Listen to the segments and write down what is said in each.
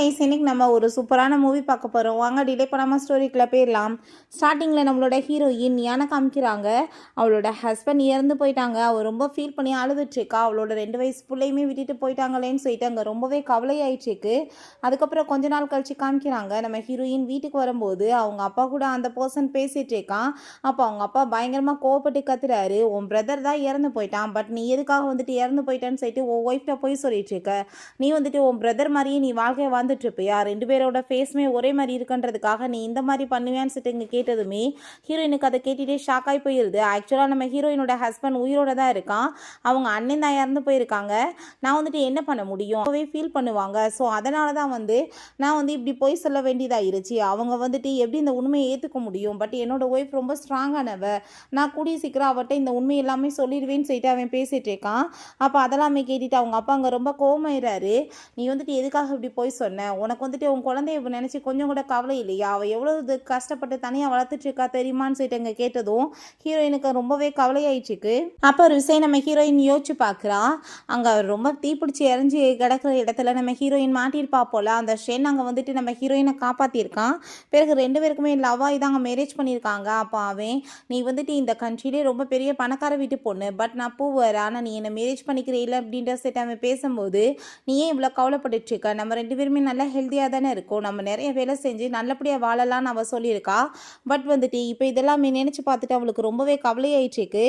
Ice இன்னைக்கு நம்ம ஒரு சூப்பரான மூவி பார்க்க போகிறோம் வாங்க டிலே பண்ணாமல் ஸ்டோரிக்குள்ளே போயிடலாம். ஸ்டார்டிங்கில் நம்மளோட ஹீரோயின் யானை காமிக்கிறாங்க. அவளோட ஹஸ்பண்ட் இறந்து போயிட்டாங்க. அவள் ரொம்ப ஃபீல் பண்ணி அழுதுட்ருக்கா அவளோட ரெண்டு வயசு பிள்ளையுமே விட்டுட்டு போயிட்டாங்களேன்னு சொல்லிட்டு அங்கே ரொம்பவே கவலையாயிடுச்சுக்கு அதுக்கப்புறம் கொஞ்ச நாள் கழிச்சு காமிக்கிறாங்க. நம்ம ஹீரோயின் வீட்டுக்கு வரும்போது அவங்க அப்பா கூட அந்த பர்சன் பேசிகிட்டு இருக்கான். அப்போ அவங்க அப்பா பயங்கரமாக கோவப்பட்டு கத்துறாரு. உன் பிரதர் தான் இறந்து போயிட்டான். பட் நீ எதுக்காக வந்துட்டு இறந்து போயிட்டான்னு சொல்லிட்டு உன் ஒய்ஃப்ட்ட போய் சொல்லிட்டு இருக்க. நீ வந்துட்டு உன் பிரதர் மாதிரியே நீ வாழ்க்கையை வாழ்ந்துட்டு இருப்பியா ரெண்டு பேரோட ஃபேஸுமே ஒரே மாதிரி இருக்குன்றதுக்காக நீ இந்த மாதிரி பண்ணுவேன்னு சொல்லிட்டு இங்கே கேட்டதுமே ஹீரோயினுக்கு அதை கேட்டுகிட்டே ஷாக் ஆகி போயிருது. ஆக்சுவலாக நம்ம ஹீரோயினோட ஹஸ்பண்ட் உயிரோட தான் இருக்கான். அவங்க அண்ணன் தான் இறந்து போயிருக்காங்க. நான் வந்துட்டு என்ன பண்ண முடியும்? அப்போவே ஃபீல் பண்ணுவாங்க. ஸோ அதனால தான் வந்து நான் வந்து இப்படி போய் சொல்ல வேண்டியதாயிருச்சு. அவங்க வந்துட்டு எப்படி இந்த உண்மையை ஏற்றுக்க முடியும்? பட் என்னோட ஒய்ஃப் ரொம்ப ஸ்ட்ராங்கானவ நான் கூடிய சீக்கிரம் அவர்கிட்ட இந்த உண்மை எல்லாமே சொல்லிடுவேன்னு சொல்லிட்டு அவன் பேசிகிட்டு இருக்கான். அப்போ அதெல்லாமே கேட்டுட்டு அவங்க அப்பா அங்கே ரொம்ப கோமாயிறாரு நீ வந்துட்டு எதுக்காக இப்படி போய் சொன்ன? உனக்கு வந்துட்டு உன் குழந்தைய நினச்சி கொஞ்சம் கூட கவலை இல்லையா? அவள் எவ்வளோ இது கஷ்டப்பட்டு தனியாக வளர்த்துட்ருக்கா தெரியுமான்னு சொல்லிட்டு அங்கே கேட்டதும் ஹீரோயினுக்கு ரொம்பவே கவலையாயிடுச்சுக்கு அப்போ ஒரு விஷயம் நம்ம ஹீரோயின் யோசிச்சு பார்க்குறா அங்கே ரொம்ப தீப்பிடிச்சி இறஞ்சி கிடக்கிற இடத்துல நம்ம ஹீரோயின் மாட்டியிருப்பா போல. அந்த ஷென் அங்கே வந்துட்டு நம்ம ஹீரோயினை காப்பாற்றிருக்கான் பிறகு ரெண்டு பேருக்குமே லவ்வாக தான் அங்கே மேரேஜ் பண்ணியிருக்காங்க. அப்போ அவன் நீ வந்துட்டு இந்த கண்ட்ரிலே ரொம்ப பெரிய பணக்கார வீட்டு பொண்ணு. பட் நான் பூவர் ஆனால் நீ என்னை மேரேஜ் பண்ணிக்கிறே இல்லை அப்படின்ற செட் அவன் பேசும்போது நீ ஏன் இவ்வளோ கவலைப்பட்டுட்டு நம்ம ரெண்டு பேருமே நல்லா ஹெல்த்தியாக தானே இருக்கும். நம்ம நிறைய வேலை செஞ்சு நல்லபடியாக வாழலாம்னு அவள் சொல்லியிருக்கா. பட் வந்துட்டு இப்போ இதெல்லாமே நினச்சி பார்த்துட்டு அவளுக்கு ரொம்பவே கவலையாயிட்டுருக்கு.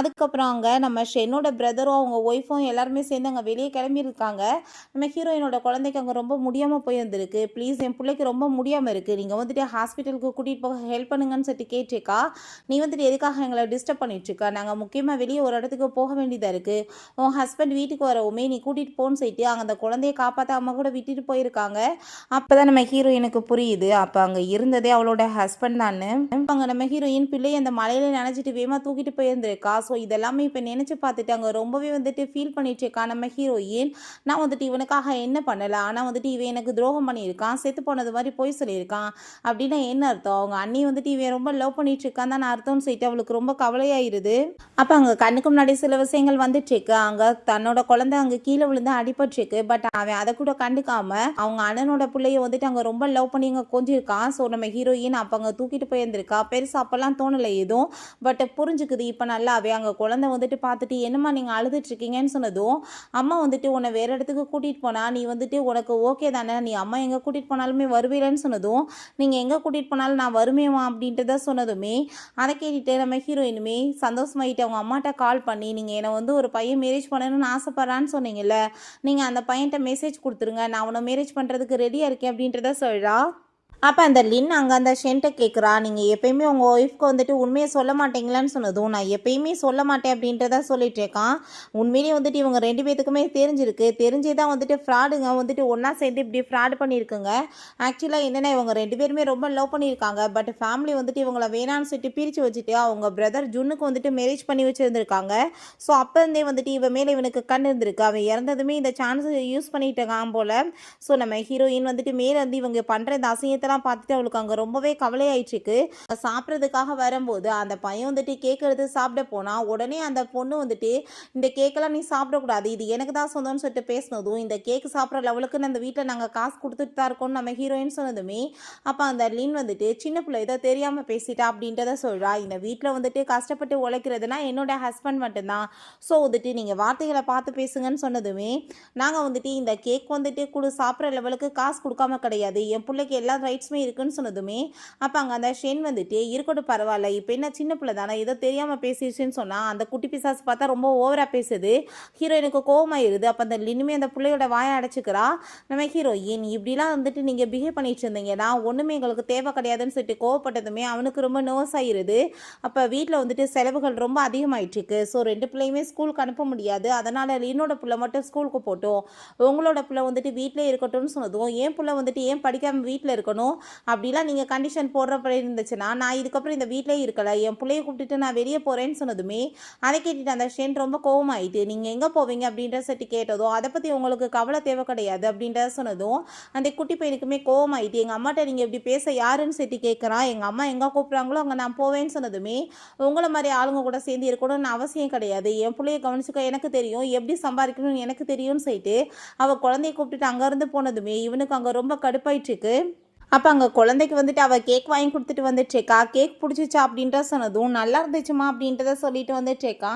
அதுக்கப்புறம் அங்கே நம்ம ஷென்னோட பிரதரும் அவங்க ஒய்ஃபும் எல்லாருமே சேர்ந்து அங்கே வெளியே கிளம்பியிருக்காங்க. நம்ம ஹீரோயினோட குழந்தைக்கு அங்கே ரொம்ப முடியாமல் போயிருந்திருக்கு ப்ளீஸ் என் பிள்ளைக்கு ரொம்ப முடியாமல் இருக்குது நீங்கள் வந்துட்டு ஹாஸ்பிட்டலுக்கு கூட்டிகிட்டு போக ஹெல்ப் பண்ணுங்கன்னு சொல்லிட்டு கேட்டிருக்கா. நீ வந்துட்டு எதுக்காக எங்களை டிஸ்டர்ப் பண்ணிட்டுருக்கா? நாங்கள் முக்கியமாக வெளியே ஒரு இடத்துக்கு போக வேண்டியதாக இருக்குது உன் ஹஸ்பண்ட் வீட்டுக்கு வரவுமே நீ கூட்டிகிட்டு போன்னு சொல்லிட்டு அங்கே அந்த குழந்தைய காப்பாற்றாம கூட விட்டுட்டு சொல்லியிருக்காங்க அப்போ தான் நம்ம ஹீரோயினுக்கு புரியுது. அப்போ அங்கே இருந்ததே அவளோட ஹஸ்பண்ட் தான் அங்கே நம்ம ஹீரோயின் பிள்ளை அந்த மலையில நினச்சிட்டு வேகமாக தூக்கிட்டு போயிருந்திருக்கா. ஸோ இதெல்லாமே இப்போ நினச்சி பார்த்துட்டு அங்கே ரொம்பவே வந்துட்டு ஃபீல் பண்ணிட்டு இருக்கா நம்ம ஹீரோயின். நான் வந்துட்டு இவனுக்காக என்ன பண்ணலை? ஆனால் வந்துட்டு இவன் எனக்கு துரோகம் பண்ணியிருக்கான். செத்து போனது மாதிரி போய் சொல்லியிருக்கான். அப்படின்னா என்ன அர்த்தம்? அவங்க அண்ணி வந்துட்டு இவன் ரொம்ப லவ் பண்ணிட்டு இருக்கான் தான் அர்த்தம்னு சொல்லிட்டு அவளுக்கு ரொம்ப கவலையாயிருது. அப்போ அங்கே கண்ணுக்கு முன்னாடி சில விஷயங்கள் வந்துட்டு இருக்கு. அங்கே தன்னோட குழந்தை அங்கே கீழே விழுந்து அடிபட்டிருக்கு. பட் அவன் அதை கூட கண்டுக்காம அவங்க அண்ணனோட பிள்ளைய வந்துட்டு அங்கே ரொம்ப லவ் பண்ணி அங்கே கொஞ்சிருக்கான் ஸோ நம்ம ஹீரோயின் அப்போ அங்கே தூக்கிட்டு போயிருந்திருக்கா. பெருசாக அப்போல்லாம் தோணலை எதுவும். பட் புரிஞ்சுக்குது இப்போ நல்லாவே அங்கே குழந்தை வந்துட்டு பார்த்துட்டு என்னம்மா நீங்கள் அழுதுட்டு இருக்கீங்கன்னு சொன்னதும் அம்மா வந்துட்டு உன்னை வேறு இடத்துக்கு கூட்டிகிட்டு போனால் நீ வந்துட்டு உனக்கு ஓகே தானே நீ அம்மா எங்கே கூட்டிகிட்டு போனாலுமே வருவீலன்னு சொன்னதும் நீங்கள் எங்கே கூட்டிகிட்டு போனாலும் நான் வருமேவா அப்படின்றத சொன்னதுமே அதை கேட்டுட்டு நம்ம ஹீரோயினுமே சந்தோஷமாயிட்டு அவங்க அம்மாட்ட கால் பண்ணி நீங்கள் என்னை வந்து ஒரு பையன் மேரேஜ் பண்ணணும்னு ஆசைப்பட்றான்னு சொன்னீங்கல்ல நீங்கள் அந்த பையன்கிட்ட மெசேஜ் கொடுத்துருங்க நான் உன்னை மேரேஜ் பண்ணுறதுக்கு ரெடியாக இருக்கேன் அப்படின்றத சொல்கிறா அப்போ அந்த லின் அங்கே அந்த ஷென்ட்டை கேட்குறா நீங்கள் எப்பயுமே உங்கள் ஒய்ஃப்க்கு வந்துட்டு உண்மையை சொல்ல மாட்டீங்களான்னு சொன்னதும் நான் எப்பயுமே சொல்ல மாட்டேன் அப்படின்றத சொல்லிட்டு இருக்கான். உண்மையிலேயே வந்துட்டு இவங்க ரெண்டு பேத்துக்குமே தெரிஞ்சிருக்கு. தெரிஞ்சே தான் வந்துட்டு ஃப்ராடுங்க வந்துட்டு ஒன்றா சேர்ந்து இப்படி ஃப்ராடு பண்ணியிருக்குங்க. ஆக்சுவலாக என்னென்னா இவங்க ரெண்டு பேருமே ரொம்ப லவ் பண்ணியிருக்காங்க. பட் ஃபேமிலி வந்துட்டு இவங்கள வேணான்னு சொல்லிட்டு பிரித்து வச்சுட்டு அவங்க பிரதர் ஜுன்னுக்கு வந்துட்டு மேரேஜ் பண்ணி வச்சுருந்துருக்காங்க. ஸோ அப்போ இருந்தே வந்துட்டு இவன் மேலே இவனுக்கு கண் இருந்திருக்கு. அவன் இறந்ததுமே இந்த சான்ஸை யூஸ் பண்ணிட்டான் போல். ஸோ நம்ம ஹீரோயின் வந்துட்டு மேலே வந்து இவங்க பண்ணுற இந்த அசிங்கத்தெல்லாம் பார்த்துட்டு அவளுக்கு அங்கே ரொம்பவே கவலையாயிட்டுருக்கு. சாப்பிட்றதுக்காக வரும்போது அந்த பையன் வந்துட்டு கேக் எடுத்து சாப்பிட போனால் உடனே அந்த பொண்ணு வந்துட்டு இந்த கேக்கெல்லாம் நீ சாப்பிடக்கூடாது. இது எனக்கு தான் சொந்தம்னு சொல்லிட்டு பேசினதும் இந்த கேக் சாப்பிட்ற லெவலுக்கு அந்த வீட்டில் நாங்கள் காசு கொடுத்துட்டு தான் இருக்கோம்னு நம்ம ஹீரோயின் சொன்னதுமே அப்போ அந்த லின் வந்துட்டு சின்ன பிள்ளை ஏதோ தெரியாமல் பேசிட்டா அப்படின்றத சொல்கிறா இந்த வீட்டில் வந்துட்டு கஷ்டப்பட்டு உழைக்கிறதுனா என்னோட ஹஸ்பண்ட் மட்டும்தான். ஸோ வந்துட்டு நீங்கள் வார்த்தைகளை பார்த்து பேசுங்கன்னு சொன்னதுமே நாங்கள் வந்துட்டு இந்த கேக் வந்துட்டு கொடு சாப்பிட்ற லெவலுக்கு காசு கொடுக்காம கிடையாது. என் பிள்ளைக்கு எல்லா ரைட்ஸுமே இருக்குன்னு சொன்னதுமே அப்போ அங்கே அந்த ஷென் வந்துட்டு இருக்கட்டும் பரவாயில்ல இப்போ என்ன சின்ன பிள்ளை தானே ஏதோ தெரியாமல் பேசிடுச்சுன்னு சொன்னால் அந்த குட்டி பிசாசு பார்த்தா ரொம்ப ஓவராக பேசுது. ஹீரோயினுக்கு கோவமாயிருது. அப்போ அந்த லின்னுமே அந்த பிள்ளையோட வாயை அடைச்சிக்கிறா. நம்ம ஹீரோயின் இப்படிலாம் வந்துட்டு நீங்கள் பிஹேவ் பண்ணிட்டு இருந்தீங்கன்னா ஒன்றுமே எங்களுக்கு தேவை கிடையாதுன்னு சொல்லிட்டு கோவப்பட்டதுமே அவனுக்கு ரொம்ப நர்வஸ் ஆயிடுது அப்போ வீட்டில் வந்துட்டு செலவுகள் ரொம்ப அதிகமாயிட்டுருக்கு. ஸோ ரெண்டு பிள்ளையுமே ஸ்கூலுக்கு அனுப்ப முடியாது. அதனால் என்னோட பிள்ளை மட்டும் ஸ்கூலுக்கு போட்டோம். உங்களோட பிள்ளை வந்துட்டு வீட்டிலே இருக்கட்டும்னு சொன்னதும் என் பிள்ளை வந்துட்டு ஏன் படிக்காமல் வீட்டில் இருக்கணும்? சொன்னதும் அப்படிலாம் நீங்கள் கண்டிஷன் போடுறப்ப இருந்துச்சுன்னா நான் இதுக்கப்புறம் இந்த வீட்டிலே இருக்கலை. என் பிள்ளைய கூப்பிட்டுட்டு நான் வெளியே போகிறேன்னு சொன்னதுமே அதை கேட்டுட்டு அந்த ஷேன் ரொம்ப கோவமாயிட்டு நீங்கள் எங்கே போவீங்க? அப்படின்ற சட்டி கேட்டதும் அதை பற்றி உங்களுக்கு கவலை தேவை கிடையாது. அப்படின்றத சொன்னதும் அந்த குட்டி பையனுக்குமே கோவமாயிட்டு எங்கள் அம்மாட்ட நீங்கள் இப்படி பேச யாருன்னு சட்டி கேட்குறான் எங்கள் அம்மா எங்கே கூப்பிட்றாங்களோ அங்கே நான் போவேன்னு சொன்னதுமே உங்களை மாதிரி ஆளுங்க கூட சேர்ந்து இருக்கணும்னு அவசியம் கிடையாது. என் பிள்ளைய கவனிச்சுக்க எனக்கு தெரியும். எப்படி சம்பாதிக்கணும்னு எனக்கு தெரியும்னு சொல்லிட்டு அவள் குழந்தைய கூப்பிட்டுட்டு அங்கேருந்து போனதுமே இவனுக்கு அங்கே ரொம்ப கடுப்பாயிட்டு இருக்கு. அப்போ அங்கே குழந்தைக்கு வந்துட்டு அவள் கேக் வாங்கி கொடுத்துட்டு வந்துட்டுருக்கா கேக் பிடிச்சிச்சா? அப்படின்ற சொன்னதும் நல்லா இருந்துச்சுமா அப்படின்றத சொல்லிட்டு வந்துட்டுருக்கா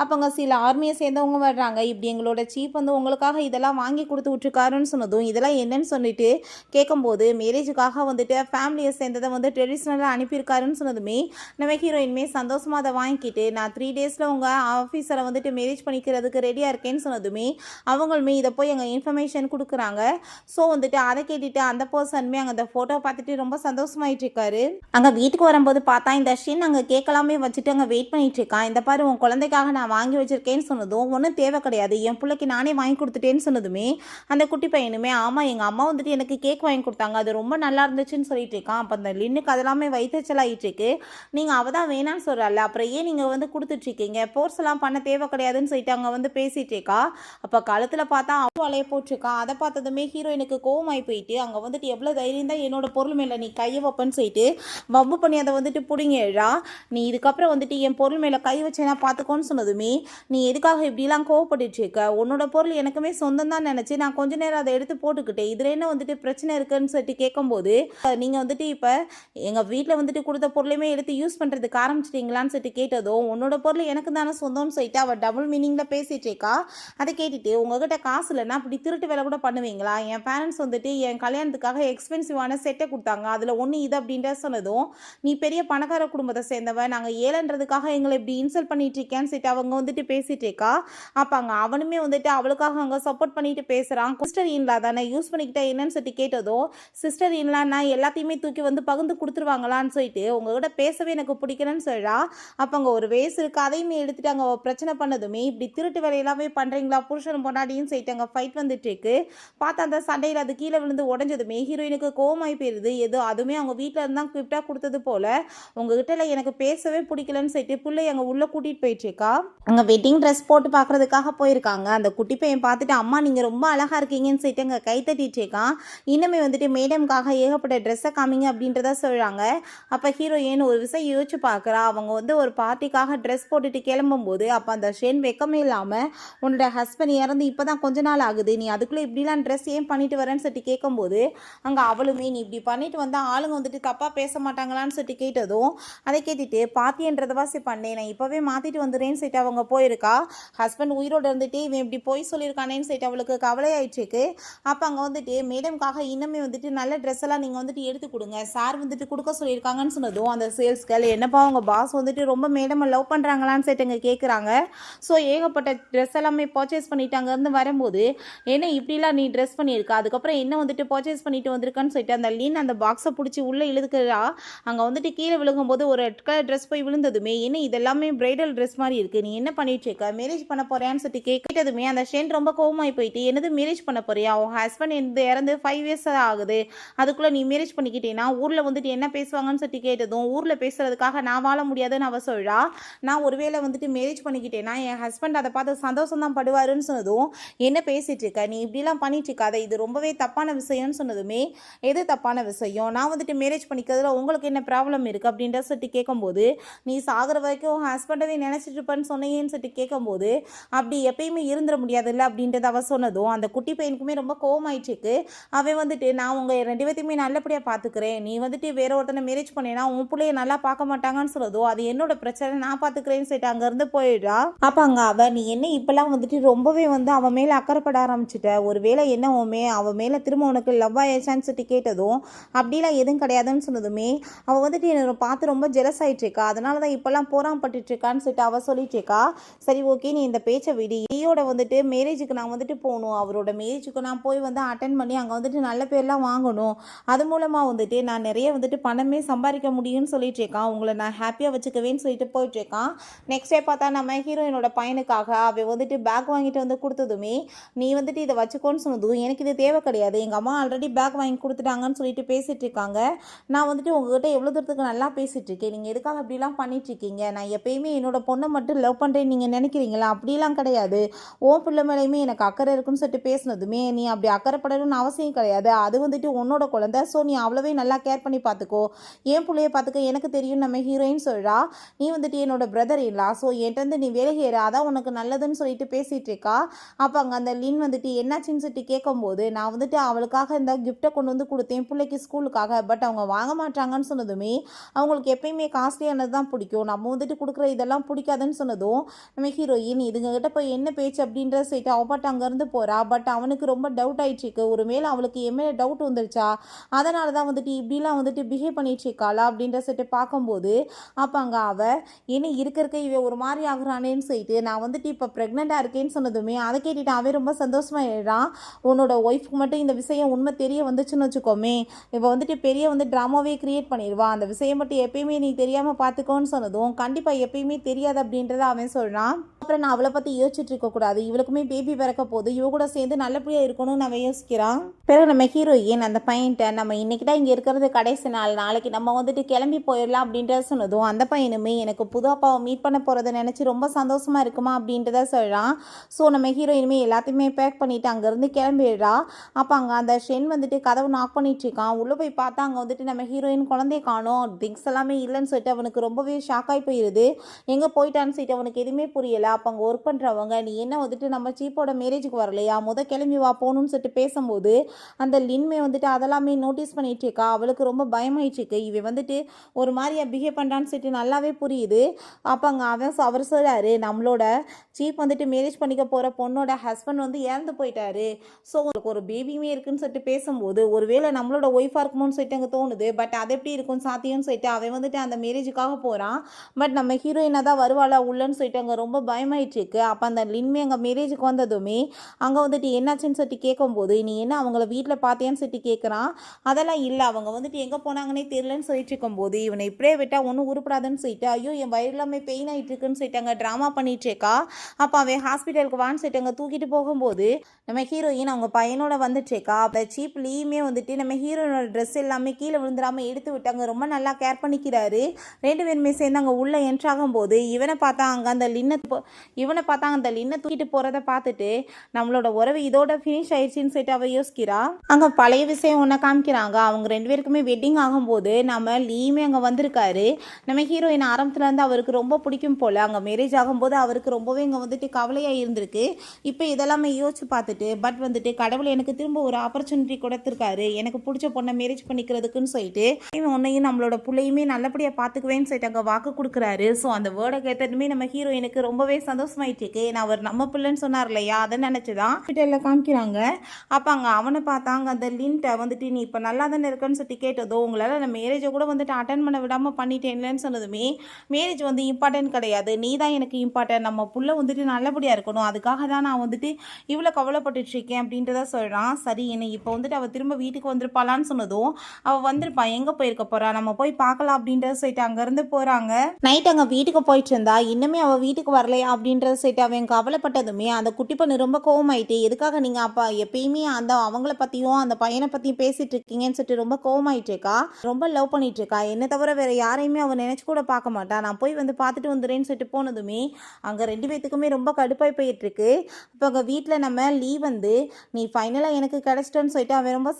அப்போ அங்கே சில ஆர்மியை சேர்ந்தவங்க வர்றாங்க. இப்படி எங்களோட சீப் வந்து உங்களுக்காக இதெல்லாம் வாங்கி கொடுத்து விட்ருக்காருன்னு சொன்னதும் இதெல்லாம் என்னன்னு சொல்லிட்டு கேட்கும்போது மேரேஜுக்காக வந்துட்டு ஃபேமிலியை சேர்ந்ததை வந்து ட்ரெடிஷ்னலாக அனுப்பியிருக்காருன்னு சொன்னதுமே நம்ம ஹீரோயின்மே சந்தோஷமாக அதை வாங்கிக்கிட்டு நான் த்ரீ டேஸில் உங்கள் ஆஃபீஸரை வந்துட்டு மேரேஜ் பண்ணிக்கிறதுக்கு ரெடியாக இருக்கேன்னு சொன்னதுமே அவங்களுமே இதை போய் அங்கே இன்ஃபர்மேஷன் கொடுக்குறாங்க. ஸோ வந்துட்டு அதை கேட்டுட்டு அந்த பர்சனுமே அங்கே அந்த ஃபோட்டோ பார்த்துட்டு ரொம்ப சந்தோஷமாயிட்டு இருக்காரு அங்கே வீட்டுக்கு வரும்போது பார்த்தா இந்த ஷீன் அங்கே கேட்கலாமே வச்சுட்டு அங்கே வெயிட் பண்ணிட்டு இருக்கான் இந்த பாரு உன் குழந்தைக்காக நான் வாங்கி வச்சிருக்கேன்னு சொன்னதும் ஒன்றும் தேவை கிடையாது. என் பிள்ளைக்கு நானே வாங்கி கொடுத்துட்டேன்னு சொன்னதுமே அந்த குட்டி பையனுமே ஆமாம் எங்கள் அம்மா வந்துட்டு எனக்கு கேக் வாங்கி கொடுத்தாங்க. அது ரொம்ப நல்லா இருந்துச்சுன்னு சொல்லிட்டு இருக்கான் அப்போ அந்த லின்னுக்கு அதெல்லாமே வைத்தச்சலாயிட்டு இருக்கு நீங்கள் அவள் தான் வேணான்னு சொல்கிறல்ல அப்புறம் ஏன் நீங்கள் வந்து கொடுத்துட்ருக்கீங்க போர்ஸ் எல்லாம் பண்ண தேவை கிடையாதுன்னு சொல்லிட்டு அங்கே வந்து பேசிட்டு இருக்கா அப்போ கழுத்தில் பார்த்தா அவள் வலைய போட்டிருக்கா. அதை பார்த்ததுமே ஹீரோயினுக்கு கோவமாகி போயிட்டு அங்கே வந்துட்டு எவ்வளோ தைரியம் தான் என்னோட பொருள் மேலே நீ கையை வைப்பேன்னு சொல்லிட்டு வம்பு பண்ணி அதை வந்துட்டு பிடிங்கடா நீ இதுக்கப்புறம் வந்துட்டு என் பொருள் மேலே கை வச்சேன்னா பார்த்துக்கோன்னு சொன்னதுமே நீ எதுக்காக இப்படிலாம் கோவப்பட்டுட்டு இருக்க? உன்னோட பொருள் எனக்குமே சொந்தம் தான் நினச்சி நான் கொஞ்ச நேரம் அதை எடுத்து போட்டுக்கிட்டேன். இதில் என்ன வந்துட்டு பிரச்சனை இருக்குன்னு சொல்லிட்டு கேட்கும்போது நீங்கள் வந்துட்டு இப்போ எங்கள் வீட்டில் வந்துட்டு கொடுத்த பொருளையுமே எடுத்து யூஸ் பண்ணுறதுக்கு ஆரம்பிச்சிட்டிங்களான்னு சொல்லிட்டு கேட்டதும் உன்னோட பொருள் எனக்கு தானே சொந்தம்னு சொல்லிட்டு அவள் டபுள் மீனிங்கில் பேசிட்டு இருக்கா. அதை கேட்டுட்டு உங்ககிட்ட காசு இல்லைன்னா அப்படி திருட்டு வேலை கூட பண்ணுவீங்களா? என் பேரண்ட்ஸ் வந்துட்டு என் கல்யாணத்துக்காக எக்ஸ்பென்சிவான செட்டை கொடுத்தாங்க. அதில் ஒன்று இது அப்படின்ற சொன்னதும் நீ பெரிய பணக்கார குடும்பத்தை சேர்ந்தவன் நாங்கள் ஏழன்றதுக்காக எங்களை இப்படி இன்சல்ட் பண்ணிட்டு இருக்கேன்னு சொல்லிட்டு அவங்க வந்துட்டு பேசிட்டு இருக்கா? அப்பாங்க. அவனுமே வந்துட்டு அவளுக்காக அங்கே சப்போர்ட் பண்ணிட்டு பேசுகிறான் சிஸ்டர் இன்லா தானே யூஸ் பண்ணிக்கிட்டா என்னன்னு சொல்லிட்டு கேட்டதும் சிஸ்டர் இன்லான்னா எல்லாத்தையுமே தூக்கி வந்து பகிர்ந்து கொடுத்துருவாங்களான்னு சொல்லிட்டு உங்ககிட்ட பேசவே எனக்கு பிடிக்கலன்னு சொல்கிறா அப்போ அங்கே ஒரு வேஸ் இருக்கு. அதையுமே எடுத்துட்டு அங்கே பிரச்சனை பண்ணதுமே இப்படி திருட்டு வேலையெல்லாமே பண்ணுறீங்களா புருஷன் பொண்டாடின்னு சொல்லிட்டு அங்கே ஃபைட் வந்துட்டு இருக்கு. பார்த்தா அந்த சண்டையில் அது கீழே விழுந்து உடஞ்சதுமே ஹீரோயினுக்கு ஆகி போயிருது. ஏதோ அதுவுமே அவங்க வீட்டில் இருந்தால் கிஃப்டாக கொடுத்தது போல். உங்ககிட்ட எனக்கு பேசவே பிடிக்கலன்னு சொல்லிட்டு பிள்ளை அங்கே உள்ளே கூட்டிகிட்டு போயிட்டுருக்கா. அங்கே வெட்டிங் ட்ரெஸ் போட்டு பார்க்குறதுக்காக போயிருக்காங்க. அந்த குட்டி பையன் பார்த்துட்டு அம்மா நீங்கள் ரொம்ப அழகாக இருக்கீங்கன்னு சொல்லிட்டு அங்கே கை தட்டிட்டு இருக்கான் இன்னுமே வந்துட்டு மேடம்காக ஏகப்பட்ட ட்ரெஸ்ஸை காமிங்க அப்படின்றத சொல்கிறாங்க அப்போ ஹீரோயின் ஒரு விஷயம் யோசிச்சு பார்க்குறா அவங்க வந்து ஒரு பார்ட்டிக்காக ட்ரெஸ் போட்டுட்டு கிளம்பும்போது அப்போ அந்த ஷேன் வெக்கமே இல்லாமல் உன்னோட ஹஸ்பண்ட் இறந்து இப்போ தான் கொஞ்ச நாள் ஆகுது. நீ அதுக்குள்ளே இப்படிலாம் ட்ரெஸ் ஏன் பண்ணிட்டு வரேன்னு சொல்லிட்டு கேட்கும்போது அங்கே அவளுமே நீ இப்படி பண்ணிட்டு வந்தால் ஆளுங்க வந்துட்டு தப்பாக பேச மாட்டாங்களான்னு சொல்லிட்டு கேட்டதும் அதை கேட்டுட்டு பாத்தியன்றத சரி பண்ணேன் நான் இப்போவே மாற்றிட்டு வந்துடுறேன்னு சொல்லிட்டு அவங்க போயிருக்கா? ஹஸ்பண்ட் உயிரோடு இருந்துட்டு இவன் இப்படி போய் சொல்லியிருக்கானேன்னு சொல்லிட்டு அவளுக்கு கவலையாயிட்டுருக்கு. அப்போ அங்கே வந்துட்டு மேடம்காக இன்னுமே வந்துட்டு நல்ல ட்ரெஸ் எல்லாம் நீங்கள் வந்துட்டு எடுத்து கொடுங்க. சார் வந்துட்டு கொடுக்க சொல்லியிருக்காங்கன்னு சொன்னதும் அந்த சேல்ஸ் கேர்ள் என்னப்பா அவங்க பாஸ் வந்துட்டு ரொம்ப மேடமை லவ் பண்ணுறாங்களான்னு சொல்லிட்டு இங்கே கேட்குறாங்க ஸோ ஏகப்பட்ட ட்ரெஸ் எல்லாமே பர்ச்சேஸ் பண்ணிவிட்டு அங்கேருந்து வரும்போது என்ன இப்படிலாம் நீ ட்ரெஸ் பண்ணியிருக்க? அதுக்கப்புறம் என்ன வந்துட்டு பர்ச்சேஸ் பண்ணிட்டு வந்திருக்கான்னு சொல்லிட்டு அந்த லீன் அந்த பாக்ஸை பிடிச்சி உள்ளே இழுதுக்கிறா அங்கே வந்துட்டு கீழே விழுகும்போது ஒரு ரெட் கலர் ட்ரெஸ் போய் விழுந்ததுமே என்ன இதெல்லாமே பிரைடல் ட்ரெஸ் மாதிரி இருக்குது நீ என்ன பண்ணிட்டு இருக்க? மேரேஜ் பண்ண போறியான்னு சொல்லிட்டு கேட்டதுமே அந்த ஷென் ரொம்ப கோவமாகி போயிட்டு என்னது மேரேஜ் பண்ண போறியா? உன் ஹஸ்பண்ட் இந்த இறந்து ஃபைவ் இயர்ஸ் ஆகுது. அதுக்குள்ளே நீ மேரேஜ் பண்ணிக்கிட்டேன்னா ஊரில் வந்துட்டு என்ன பேசுவாங்கன்னு சொல்லிட்டு கேட்டதும் ஊரில் பேசுறதுக்காக நான் வாழ முடியாதுன்னு அவ சொல்றா. நான் ஒருவேளை வந்துட்டு மேரேஜ் பண்ணிக்கிட்டேன்னா என் ஹஸ்பண்ட் அதை பார்த்து சந்தோஷம் தான் படுவாருன்னு சொன்னதும் என்ன பேசிட்டு இருக்க? நீ இப்படிலாம் பண்ணிட்டு இருக்காத. இது ரொம்பவே தப்பான விஷயம்னு சொன்னதுமே எது தப்பான விஷயம். நான் வந்துட்டு மேரேஜ் பண்ணிக்கிறதுல உங்களுக்கு என்ன ப்ராப்ளம் இருக்குது அப்படின்ற சொல்லிட்டு கேட்கும்போது நீ சாகிற வரைக்கும் உன் ஹஸ்பண்டவே நினச்சிட்டு இருப்பேன்னு சொன்னீங்கன்னு சொல்லிட்டு கேட்கும்போது அப்படி எப்பயுமே இருந்துட முடியாதுல்ல அப்படின்றத அவள் சொன்னதும் அந்த குட்டி பையனுக்குமே ரொம்ப கோவமாயிடுச்சுக்கு அவன் வந்துட்டு நான் உங்கள் ரெண்டு பேர்த்தையுமே நல்லபடியாக பார்த்துக்கிறேன் நீ வந்துட்டு வேற ஒருத்தனை மேரேஜ் பண்ணேன்னா உன் பிள்ளைய நல்லா பார்க்க மாட்டாங்கன்னு சொன்னதும் அது என்னோட பிரச்சனை நான் பார்த்துக்கிறேன்னு சொல்லிட்டு அங்கேருந்து போயிடுறா. அப்போ அங்கே அவள் நீ என்ன இப்போல்லாம் வந்துட்டு ரொம்பவே வந்து அவன் மேலே அக்கறைப்பட ஆரம்பிச்சிட்ட. ஒருவேளை என்ன உமே அவன் மேலே திரும்ப உனக்கு லவ் ஆயிடுச்சான்னு சொல்லிட்டு கேட்டது கேட்டதும் அப்படிலாம் எதுவும் கிடையாதுன்னு சொன்னதுமே அவள் வந்துட்டு என்னை பார்த்து ரொம்ப ஜெலஸ் ஆகிட்ருக்கா அதனால தான் இப்போல்லாம் போராம்பட்டுருக்கான்னு சொல்லிட்டு அவள் சொல்லிட்டு இருக்கா சரி ஓகே நீ இந்த பேச்சை விடு. ஈயோட வந்துட்டு மேரேஜுக்கு நான் வந்துட்டு போகணும். அவரோட மேரேஜுக்கு நான் போய் வந்து அட்டன் பண்ணி அங்கே வந்துட்டு நல்ல பேர்லாம் வாங்கணும். அது மூலமாக வந்துட்டு நான் நிறைய வந்துட்டு பணமே சம்பாதிக்க முடியும்னு சொல்லிட்டு இருக்கான் உங்களை நான் ஹாப்பியாக வச்சுக்கவேன்னு சொல்லிட்டு போயிட்டு இருக்கான் நெக்ஸ்ட் டே பார்த்தா நம்ம ஹீரோயினோட பையனுக்காக அவள் வந்துட்டு பேக் வாங்கிட்டு வந்து கொடுத்ததுமே நீ வந்துட்டு இதை வச்சுக்கோன்னு சொன்னதும் எனக்கு இது தேவை கிடையாது. எங்கள் அம்மா ஆல்ரெடி பேக் வாங்கி கொடுத்துட்டாங்க மாட்டாங்கன்னு சொல்லிட்டு பேசிகிட்டு இருக்காங்க நான் வந்துட்டு உங்ககிட்ட எவ்வளோ தூரத்துக்கு நல்லா பேசிகிட்ருக்கேன் இருக்கேன் நீங்கள் எதுக்காக அப்படிலாம் பண்ணிகிட்ருக்கீங்க நான் எப்பயுமே என்னோட பொண்ணை மட்டும் லவ் பண்ணுறேன்னு நீங்கள் நினைக்கிறீங்களா? அப்படிலாம் கிடையாது. ஓ பிள்ளை மேலேயுமே எனக்கு அக்கறை இருக்குன்னு சொல்லிட்டு பேசினதுமே நீ அப்படி அக்கறைப்படணும்னு அவசியம் கிடையாது. அது வந்துட்டு உன்னோட குழந்தை. ஸோ நீ அவ்வளவே நல்லா கேர் பண்ணி பார்த்துக்கோ. என் பிள்ளைய பார்த்துக்க எனக்கு தெரியும். நம்ம ஹீரோயின் சொல்கிறா நீ வந்துட்டு என்னோட பிரதர் இல்லா ஸோ என்கிட்ட நீ விலகிற அதான் உனக்கு நல்லதுன்னு சொல்லிட்டு பேசிகிட்டு இருக்கா அப்போ அங்கே அந்த லின் வந்துட்டு என்னாச்சுன்னு சொல்லிட்டு கேட்கும்போது நான் வந்துட்டு அவளுக்காக இந்த கிஃப்ட்டை கொண்டு வந்து கொடுத்தேன். என் பிள்ளைக்கு ஸ்கூலுக்காக பட் அவங்க வாங்க மாட்டாங்கன்னு சொன்னதுமே அவங்களுக்கு எப்பயுமே காஸ்ட்லியானது தான் பிடிக்கும். நம்ம வந்துட்டு கொடுக்குற இதெல்லாம் பிடிக்காதுன்னு சொன்னதும் நம்ம ஹீரோயின் இதுங்ககிட்ட போய் என்ன பேச்சு? அப்படின்ற சொல்லிட்டு அவ பாட்டு அங்கேருந்து போகிறா பட் அவனுக்கு ரொம்ப டவுட் ஆகிருச்சிக்கு ஒரு மேலே அவளுக்கு என் மேலே டவுட் வந்துருச்சா? அதனால தான் வந்துட்டு இப்படிலாம் வந்துட்டு பிஹேவ் பண்ணிட்டு இருக்காளா? அப்படின்ற சொல்லிட்டு பார்க்கும்போது அப்போ அங்கே அவ என்ன இருக்க இருக்க இவ ஒரு மாதிரி ஆகுறானேன்னு சொல்லிட்டு நான் வந்துட்டு இப்போ ப்ரெக்னெண்ட்டாக இருக்கேன்னு சொன்னதுமே அதை கேட்டுட்டு அவன் ரொம்ப சந்தோஷமாயிடுறான் உன்னோட ஒய்ஃப்க்கு மட்டும் இந்த விஷயம் உண்மை தெரிய வந்துச்சுன்னு வச்சுக்கோமே இப்போ வந்துட்டு பெரிய வந்து ட்ராமாவே க்ரியேட் பண்ணிடுவா. அந்த விஷயம் மட்டும் எப்பயுமே நீ தெரியாமல் பார்த்துக்கோன்னு சொன்னதும் கண்டிப்பாக எப்பயுமே தெரியாது அப்படின்றத அவன் சொல்கிறான் அப்புறம் நான் அவளை பற்றி யோசிச்சுட்டு இருக்கக்கூடாது இவளுக்குமே பேபி பிறக்க போது இவ கூட சேர்ந்து நல்லபடியாக இருக்கணும்னு அவன் யோசிக்கிறான். பிறகு நம்ம ஹீரோயின் அந்த பையன்ட்ட நம்ம இன்னைக்கு தான் இங்கே இருக்கிறது கடைசி நாள். நாளைக்கு நம்ம வந்துட்டு கிளம்பி போயிடலாம் அப்படின்றத சொன்னதும் அந்த பையனுமே எனக்கு புது அப்பாவை மீட் பண்ண போகிறத நினச்சி ரொம்ப சந்தோஷமாக இருக்குமா? அப்படின்றத சொல்கிறான் ஸோ நம்ம ஹீரோயினுமே எல்லாத்தையுமே பேக் பண்ணிவிட்டு அங்கேருந்து கிளம்பிடுறா. அப்போ அங்கே அந்த ஷென் வந்துட்டு கதவு நாக் பண்ணிட்டு பண்ணிகிட்ருக்கான் உள்ளே போய் பார்த்தா அங்கே வந்துட்டு நம்ம ஹீரோயின் குழந்தைய காணும். திங்ஸ் எல்லாமே இல்லைன்னு சொல்லிட்டு அவனுக்கு ரொம்பவே ஷாக் ஆகி போயிடுது எங்கே போயிட்டான்னு சொல்லிட்டு அவனுக்கு எதுவுமே புரியலை. அப்போ அங்கே ஒர்க் பண்ணுறவங்க நீ என்ன வந்துட்டு நம்ம சீப்போட மேரேஜுக்கு வரலையா? முத கிளம்பி வா போகணும்னு சொல்லிட்டு பேசும்போது அந்த லின்மே வந்துட்டு அதெல்லாமே நோட்டீஸ் பண்ணிட்டு இருக்கா அவளுக்கு ரொம்ப பயமாயிட்டு இருக்கு இவன் வந்துட்டு ஒரு மாதிரியாக பிஹேவ் பண்ணுறான்னு சொல்லிட்டு நல்லாவே புரியுது. அப்போ அங்கே அவன் அவர் சொல்கிறாரு நம்மளோட சீப் வந்துட்டு மேரேஜ் பண்ணிக்க போகிற பொண்ணோட ஹஸ்பண்ட் வந்து இறந்து போயிட்டாரு. ஸோ உங்களுக்கு ஒரு பேபியுமே இருக்குன்னு சொல்லிட்டு பேசும்போது ஒருவேளை நம்மளோட ஒய்ஃபாக இருக்குமோன்னு சொல்லிட்டு அங்கே தோணுது. பட் அது எப்படி இருக்கும் சாத்தியம்னு சொல்லிட்டு அவன் வந்துட்டு அந்த மேரேஜுக்காக போகிறான் பட் நம்ம ஹீரோயினாக தான் வருவாளா உள்ளன்னு சொல்லிட்டு அங்கே ரொம்ப பயமாயிட்டு இருக்கு. அப்போ அந்த லின்மே அங்கே மேரேஜுக்கு வந்ததுமே அங்கே வந்துட்டு என்னாச்சுன்னு சொல்லிட்டு கேட்கும்போது நீ என்ன அவங்கள வீட்டில் பார்த்தியான்னு சொல்லிட்டு கேட்குறான் அதெல்லாம் இல்லை. அவங்க வந்துட்டு எங்கே போனாங்கன்னே தெரியலன்னு சொல்லிட்டு இருக்கும்போது இவனை இப்படியே விட்டால் ஒன்றும் உருப்படாதுன்னு சொல்லிட்டு ஐயோ என் வயிறு எல்லாமே பெயின் ஆகிட்டு இருக்குன்னு சொல்லிட்டு அங்கே ட்ராமா பண்ணிட்டு இருக்கா? அப்போ அவன் ஹாஸ்பிட்டலுக்கு வான்னு சொல்லிட்டு அங்கே தூக்கிட்டு போகும்போது நம்ம ஹீரோயின் அவங்க பையனோட வந்துட்டுருக்கா அப்போ சீப் லீவுமே வந்துட்டு நம்ம ஹீரோனோட ட்ரெஸ் எல்லாமே கீழே விழுந்துடாமல் எடுத்து விட்டாங்க. ரொம்ப நல்லா கேர் பண்ணிக்கிறாரு. ரெண்டு பேருமே சேர்ந்து அங்கே உள்ளே என்ட்ராகும்போது இவனை பார்த்தா அங்கே அந்த லின்னை போ- இவனை பார்த்தா அந்த லின்னை தூக்கிட்டு போகிறத பார்த்துட்டு நம்மளோட உறவு இதோட ஃபினிஷ் ஆயிடுச்சுன்னு சொல்லிட்டு அவள் யோசிக்கிறா. அங்கே பழைய விஷயம் ஒன்று காமிக்கிறாங்க. அவங்க ரெண்டு பேருக்குமே வெட்டிங் ஆகும்போது நம்ம லீயுமே அங்கே வந்திருக்காரு. நம்ம ஹீரோயின் ஆரம்பத்துலேருந்து அவருக்கு ரொம்ப பிடிக்கும் போல். அங்கே மேரேஜ் ஆகும்போது அவருக்கு ரொம்பவே இங்கே வந்துட்டு கவலையாக இருந்திருக்கு. இப்போ இதெல்லாமே யோசிச்சு பார்த்துட்டு பட் வந்துட்டு கடவுள் எனக்கு திரும்ப ஒரு ஆப்பர்ச்சுனிட்டி கொடுத்துருக்காரு. எனக்கு பிடிச்ச பொண்ணை மேரேஜ் பண்ணிக்கிறதுக்குன்னு சொல்லிட்டு இவன் உன்னையும் நம்மளோட பிள்ளையுமே நல்லபடியாக பார்த்துக்குவேன்னு சொல்லிட்டு அங்கே வாக்கு கொடுக்குறாரு. ஸோ அந்த வேர்டை கேட்டதுமே நம்ம ஹீரோயினுக்கு ரொம்பவே சந்தோஷமாயிட்டு இருக்கு. நான் அவர் நம்ம பிள்ளைன்னு சொன்னார் இல்லையா? அதை நினச்சி தான் ஹாஸ்பிட்டலில் காமிக்கிறாங்க. அப்போ அங்கே அவனை பார்த்தாங்க அந்த லின்ட்டை வந்துட்டு நீ இப்போ நல்லா தானே இருக்கன்னு சொல்லிட்டு கேட்டதோ உங்களால் நான் மேரேஜை கூட வந்துட்டு அட்டன் பண்ண விடாமல் பண்ணிட்டேன்லன்னு சொன்னதுமே மேரேஜ் வந்து இம்பார்ட்டன்ட் கிடையாது. நீ தான் எனக்கு இம்பார்ட்டன்ட் நம்ம புள்ள வந்துட்டு நல்லபடியாக இருக்கணும். அதுக்காக தான் நான் வந்துட்டு இவ்வளோ கவலைப்பட்டுட்ருக்கேன் அப்படின்றத சொல்கிறான் சரி என்னை இப்போ வந்துட்டு அவள் திரும்ப வீட்டுக்கு வந்திருப்பாளான்னு சொன்னதும் அவள் வந்திருப்பான் எங்கே போயிருக்க போறா? நம்ம போய் பார்க்கலாம் அப்படின்றத சொல்லிட்டு அங்கேருந்து போகிறாங்க நைட் அங்கே வீட்டுக்கு போயிட்டு இருந்தா இன்னுமே அவள் வீட்டுக்கு வரலையா அப்படின்றத சொல்லிட்டு அவன் கவலைப்பட்டதுமே அந்த குட்டி பொண்ணு ரொம்ப கோவமாயிட்டு எதுக்காக நீங்கள் அப்பா எப்பயுமே அந்த அவங்கள பற்றியும் அந்த பையனை பற்றியும் பேசிட்டு இருக்கீங்கன்னு சொல்லிட்டு ரொம்ப கோவமாயிட்டு இருக்கா? ரொம்ப லவ் பண்ணிட்டு இருக்கா? என்ன தவிர வேற யாரையுமே அவன் நினைச்சு கூட பார்க்க மாட்டா. நான் போய் வந்து பார்த்துட்டு வந்துடுறேன்னு சொல்லிட்டு போனதுமே அங்கே ரெண்டு பேத்துக்குமே ரொம்ப கடுப்பாய் போயிட்டு இருக்கு இப்போ அங்கே வீட்டில் நம்ம லீவ் வந்து நீ ஃபைனலாக எனக்கு கிடச்சிட்டோன்னு சொல்லிட்டு அவன் ரொம்ப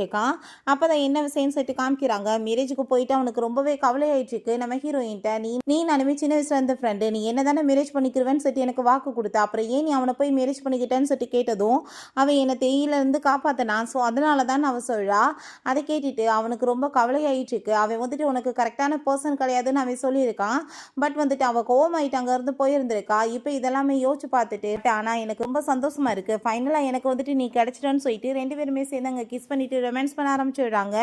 இருக்கான் அப்போ தான் என்ன விஷயம்னு சொல்லிட்டு காமிக்கிறாங்க. மேரேஜுக்கு போயிட்டு அவனுக்கு ரொம்பவே கவலை இருக்கு நம்ம ஹீரோயின்ட்ட நீ நீ நானுமே சின்ன வயசுல இருந்த ஃப்ரெண்டு நீ என்ன தானே மேரேஜ் பண்ணிக்கிறவேன்னு சொல்லிட்டு எனக்கு வாக்கு கொடுத்த. அப்புறம் ஏன் நீ அவனை போய் மேரேஜ் பண்ணிக்கிட்டேன்னு சொல்லிட்டு கேட்டதும் அவன் என்னை தேயிலேருந்து இருந்து ஸோ அதனால தான் அவன் சொல்றா. அதை கேட்டுட்டு அவனுக்கு ரொம்ப கவலையாயிட்டு இருக்கு அவன் வந்துட்டு உனக்கு கரெக்டான பர்சன் கிடையாதுன்னு அவன் சொல்லியிருக்கான். பட் வந்துட்டு அவள் கோவமாயிட்டு அங்கேருந்து போயிருந்திருக்கா. இப்போ இதெல்லாமே யோசிச்சு பார்த்துட்டு ஆனால் எனக்கு ரொம்ப சந்தோஷமா இருக்கு. ஃபைனலாக எனக்கு வந்துட்டு நீ கிடைச்சிட்டேன்னு சொல்லிட்டு ரெண்டு பேருமே சேர்ந்து அங்கே கிஸ் பண்ணிட்டு ரொமான்ஸ் பண்ண ஆரம்பிச்சிடுறாங்க.